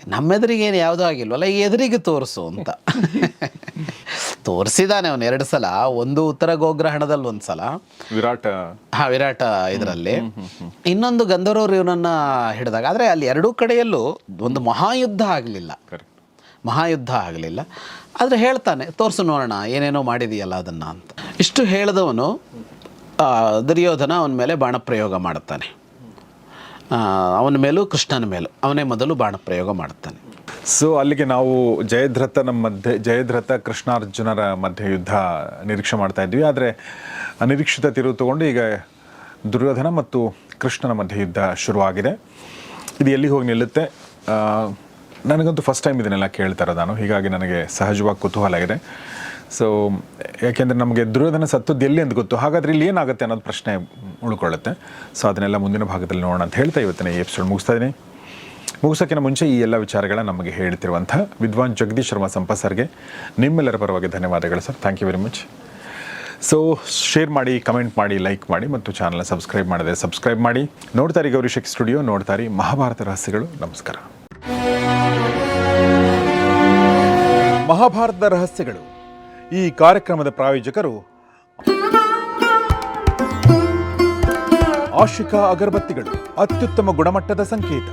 ನಮ್ಮೆದುರಿಗೇನು ಯಾವುದೂ ಆಗಿಲ್ವಲ್ಲ ಎದುರಿಗೆ ತೋರಿಸು ಅಂತ. ತೋರಿಸಿದಾನೆ ಅವನು ಎರಡು ಸಲ. ಒಂದು ಉತ್ತರ ಗೋಗ್ರಹಣದಲ್ಲಿ ಒಂದು ಸಲ. ವಿರಾಟ. ಹಾ ವಿರಾಟ ಇದರಲ್ಲಿ. ಇನ್ನೊಂದು ಗಂಧರ್ವರು ಇವನನ್ನ ಹಿಡಿದಾಗ ಆದರೆ ಅಲ್ಲಿ ಎರಡೂ ಕಡೆಯಲ್ಲೂ ಒಂದು ಮಹಾಯುದ್ಧ ಆಗಲಿಲ್ಲ. ಕರೆಕ್ಟ್ ಮಹಾಯುದ್ಧ ಆಗಲಿಲ್ಲ. ಆದರೆ ಹೇಳ್ತಾನೆ ತೋರಿಸು ನೋಡೋಣ ಏನೇನೋ ಮಾಡಿದೆಯಲ್ಲ ಅದನ್ನು ಅಂತ. ಇಷ್ಟು ಹೇಳಿದವನು ದುರ್ಯೋಧನ ಅವನ ಮೇಲೆ ಬಾಣಪ್ರಯೋಗ ಮಾಡುತ್ತಾನೆ ಅವನ ಮೇಲೂ ಕೃಷ್ಣನ ಮೇಲೂ. ಅವನೇ ಮೊದಲು ಬಾಣ ಪ್ರಯೋಗ ಮಾಡುತ್ತಾನೆ. ಸೊ ಅಲ್ಲಿಗೆ ನಾವು ಜಯದ್ರಥನ ಮಧ್ಯೆ, ಜಯದ್ರಥ ಕೃಷ್ಣಾರ್ಜುನರ ಮಧ್ಯೆ ಯುದ್ಧ ನಿರೀಕ್ಷೆ ಮಾಡ್ತಾ ಇದ್ವಿ ಆದರೆ ಅನಿರೀಕ್ಷಿತ ತಿರುವು ತಗೊಂಡು ಈಗ ದುರ್ಯೋಧನ ಮತ್ತು ಕೃಷ್ಣನ ಮಧ್ಯೆ ಯುದ್ಧ ಶುರುವಾಗಿದೆ. ಇದು ಎಲ್ಲಿಗೆ ಹೋಗಿ ನಿಲ್ಲುತ್ತೆ? ನನಗಂತೂ ಫಸ್ಟ್ ಟೈಮ್ ಇದನ್ನೆಲ್ಲ ಕೇಳ್ತಾ ನಾನು. ಹೀಗಾಗಿ ನನಗೆ ಸಹಜವಾಗಿ ಕುತೂಹಲ ಇದೆ ಸೊ ಯಾಕೆಂದರೆ ನಮಗೆ ದುರ್ಯೋಧನ ಸತ್ತದ್ದು ಎಲ್ಲಿ ಅಂತ ಗೊತ್ತು. ಹಾಗಾದ್ರೆ ಇಲ್ಲಿ ಏನಾಗುತ್ತೆ ಅನ್ನೋದು ಪ್ರಶ್ನೆ ಉಳ್ಕೊಳ್ಳುತ್ತೆ. ಸೊ ಅದನ್ನೆಲ್ಲ ಮುಂದಿನ ಭಾಗದಲ್ಲಿ ನೋಡೋಣ ಅಂತ ಹೇಳ್ತಾ ಇವತ್ತಿನ ಈ ಎಪಿಸೋಡ್ ಮುಗಿಸ್ತಾ ಇದ್ದೀನಿ ಮುಗಿಸೋಕ್ಕಿಂತ ಮುಂಚೆ ಈ ಎಲ್ಲ ವಿಚಾರಗಳ ನಮಗೆ ಹೇಳ್ತಿರುವಂಥ ವಿದ್ವಾನ್ ಜಗದೀಶ್ ಶರ್ಮಾ ಸಂಪ ಸರ್ಗೆ ನಿಮ್ಮೆಲ್ಲರ ಪರವಾಗಿ ಧನ್ಯವಾದಗಳು sir. Thank you very much so share ಮಾಡಿ ಕಮೆಂಟ್ ಮಾಡಿ ಲೈಕ್ ಮಾಡಿ ಮತ್ತು ಚಾನಲ್ನ ಸಬ್ಸ್ಕ್ರೈಬ್ ಮಾಡಿದೆ ಸಬ್ಸ್ಕ್ರೈಬ್ ಮಾಡಿ. ನೋಡ್ತಾರಿ ಗೌರಿಶಕ್ ಸ್ಟುಡಿಯೋ ನೋಡ್ತಾರೆ ಮಹಾಭಾರತ ರಹಸ್ಯಗಳು. ನಮಸ್ಕಾರ. ಮಹಾಭಾರತದ ರಹಸ್ಯಗಳು. ಈ ಕಾರ್ಯಕ್ರಮದ ಪ್ರಾಯೋಜಕರು ಆಶಿಕಾ ಅಗರಬತ್ತಿಗಳು ಅತ್ಯುತ್ತಮ ಗುಣಮಟ್ಟದ ಸಂಕೇತ.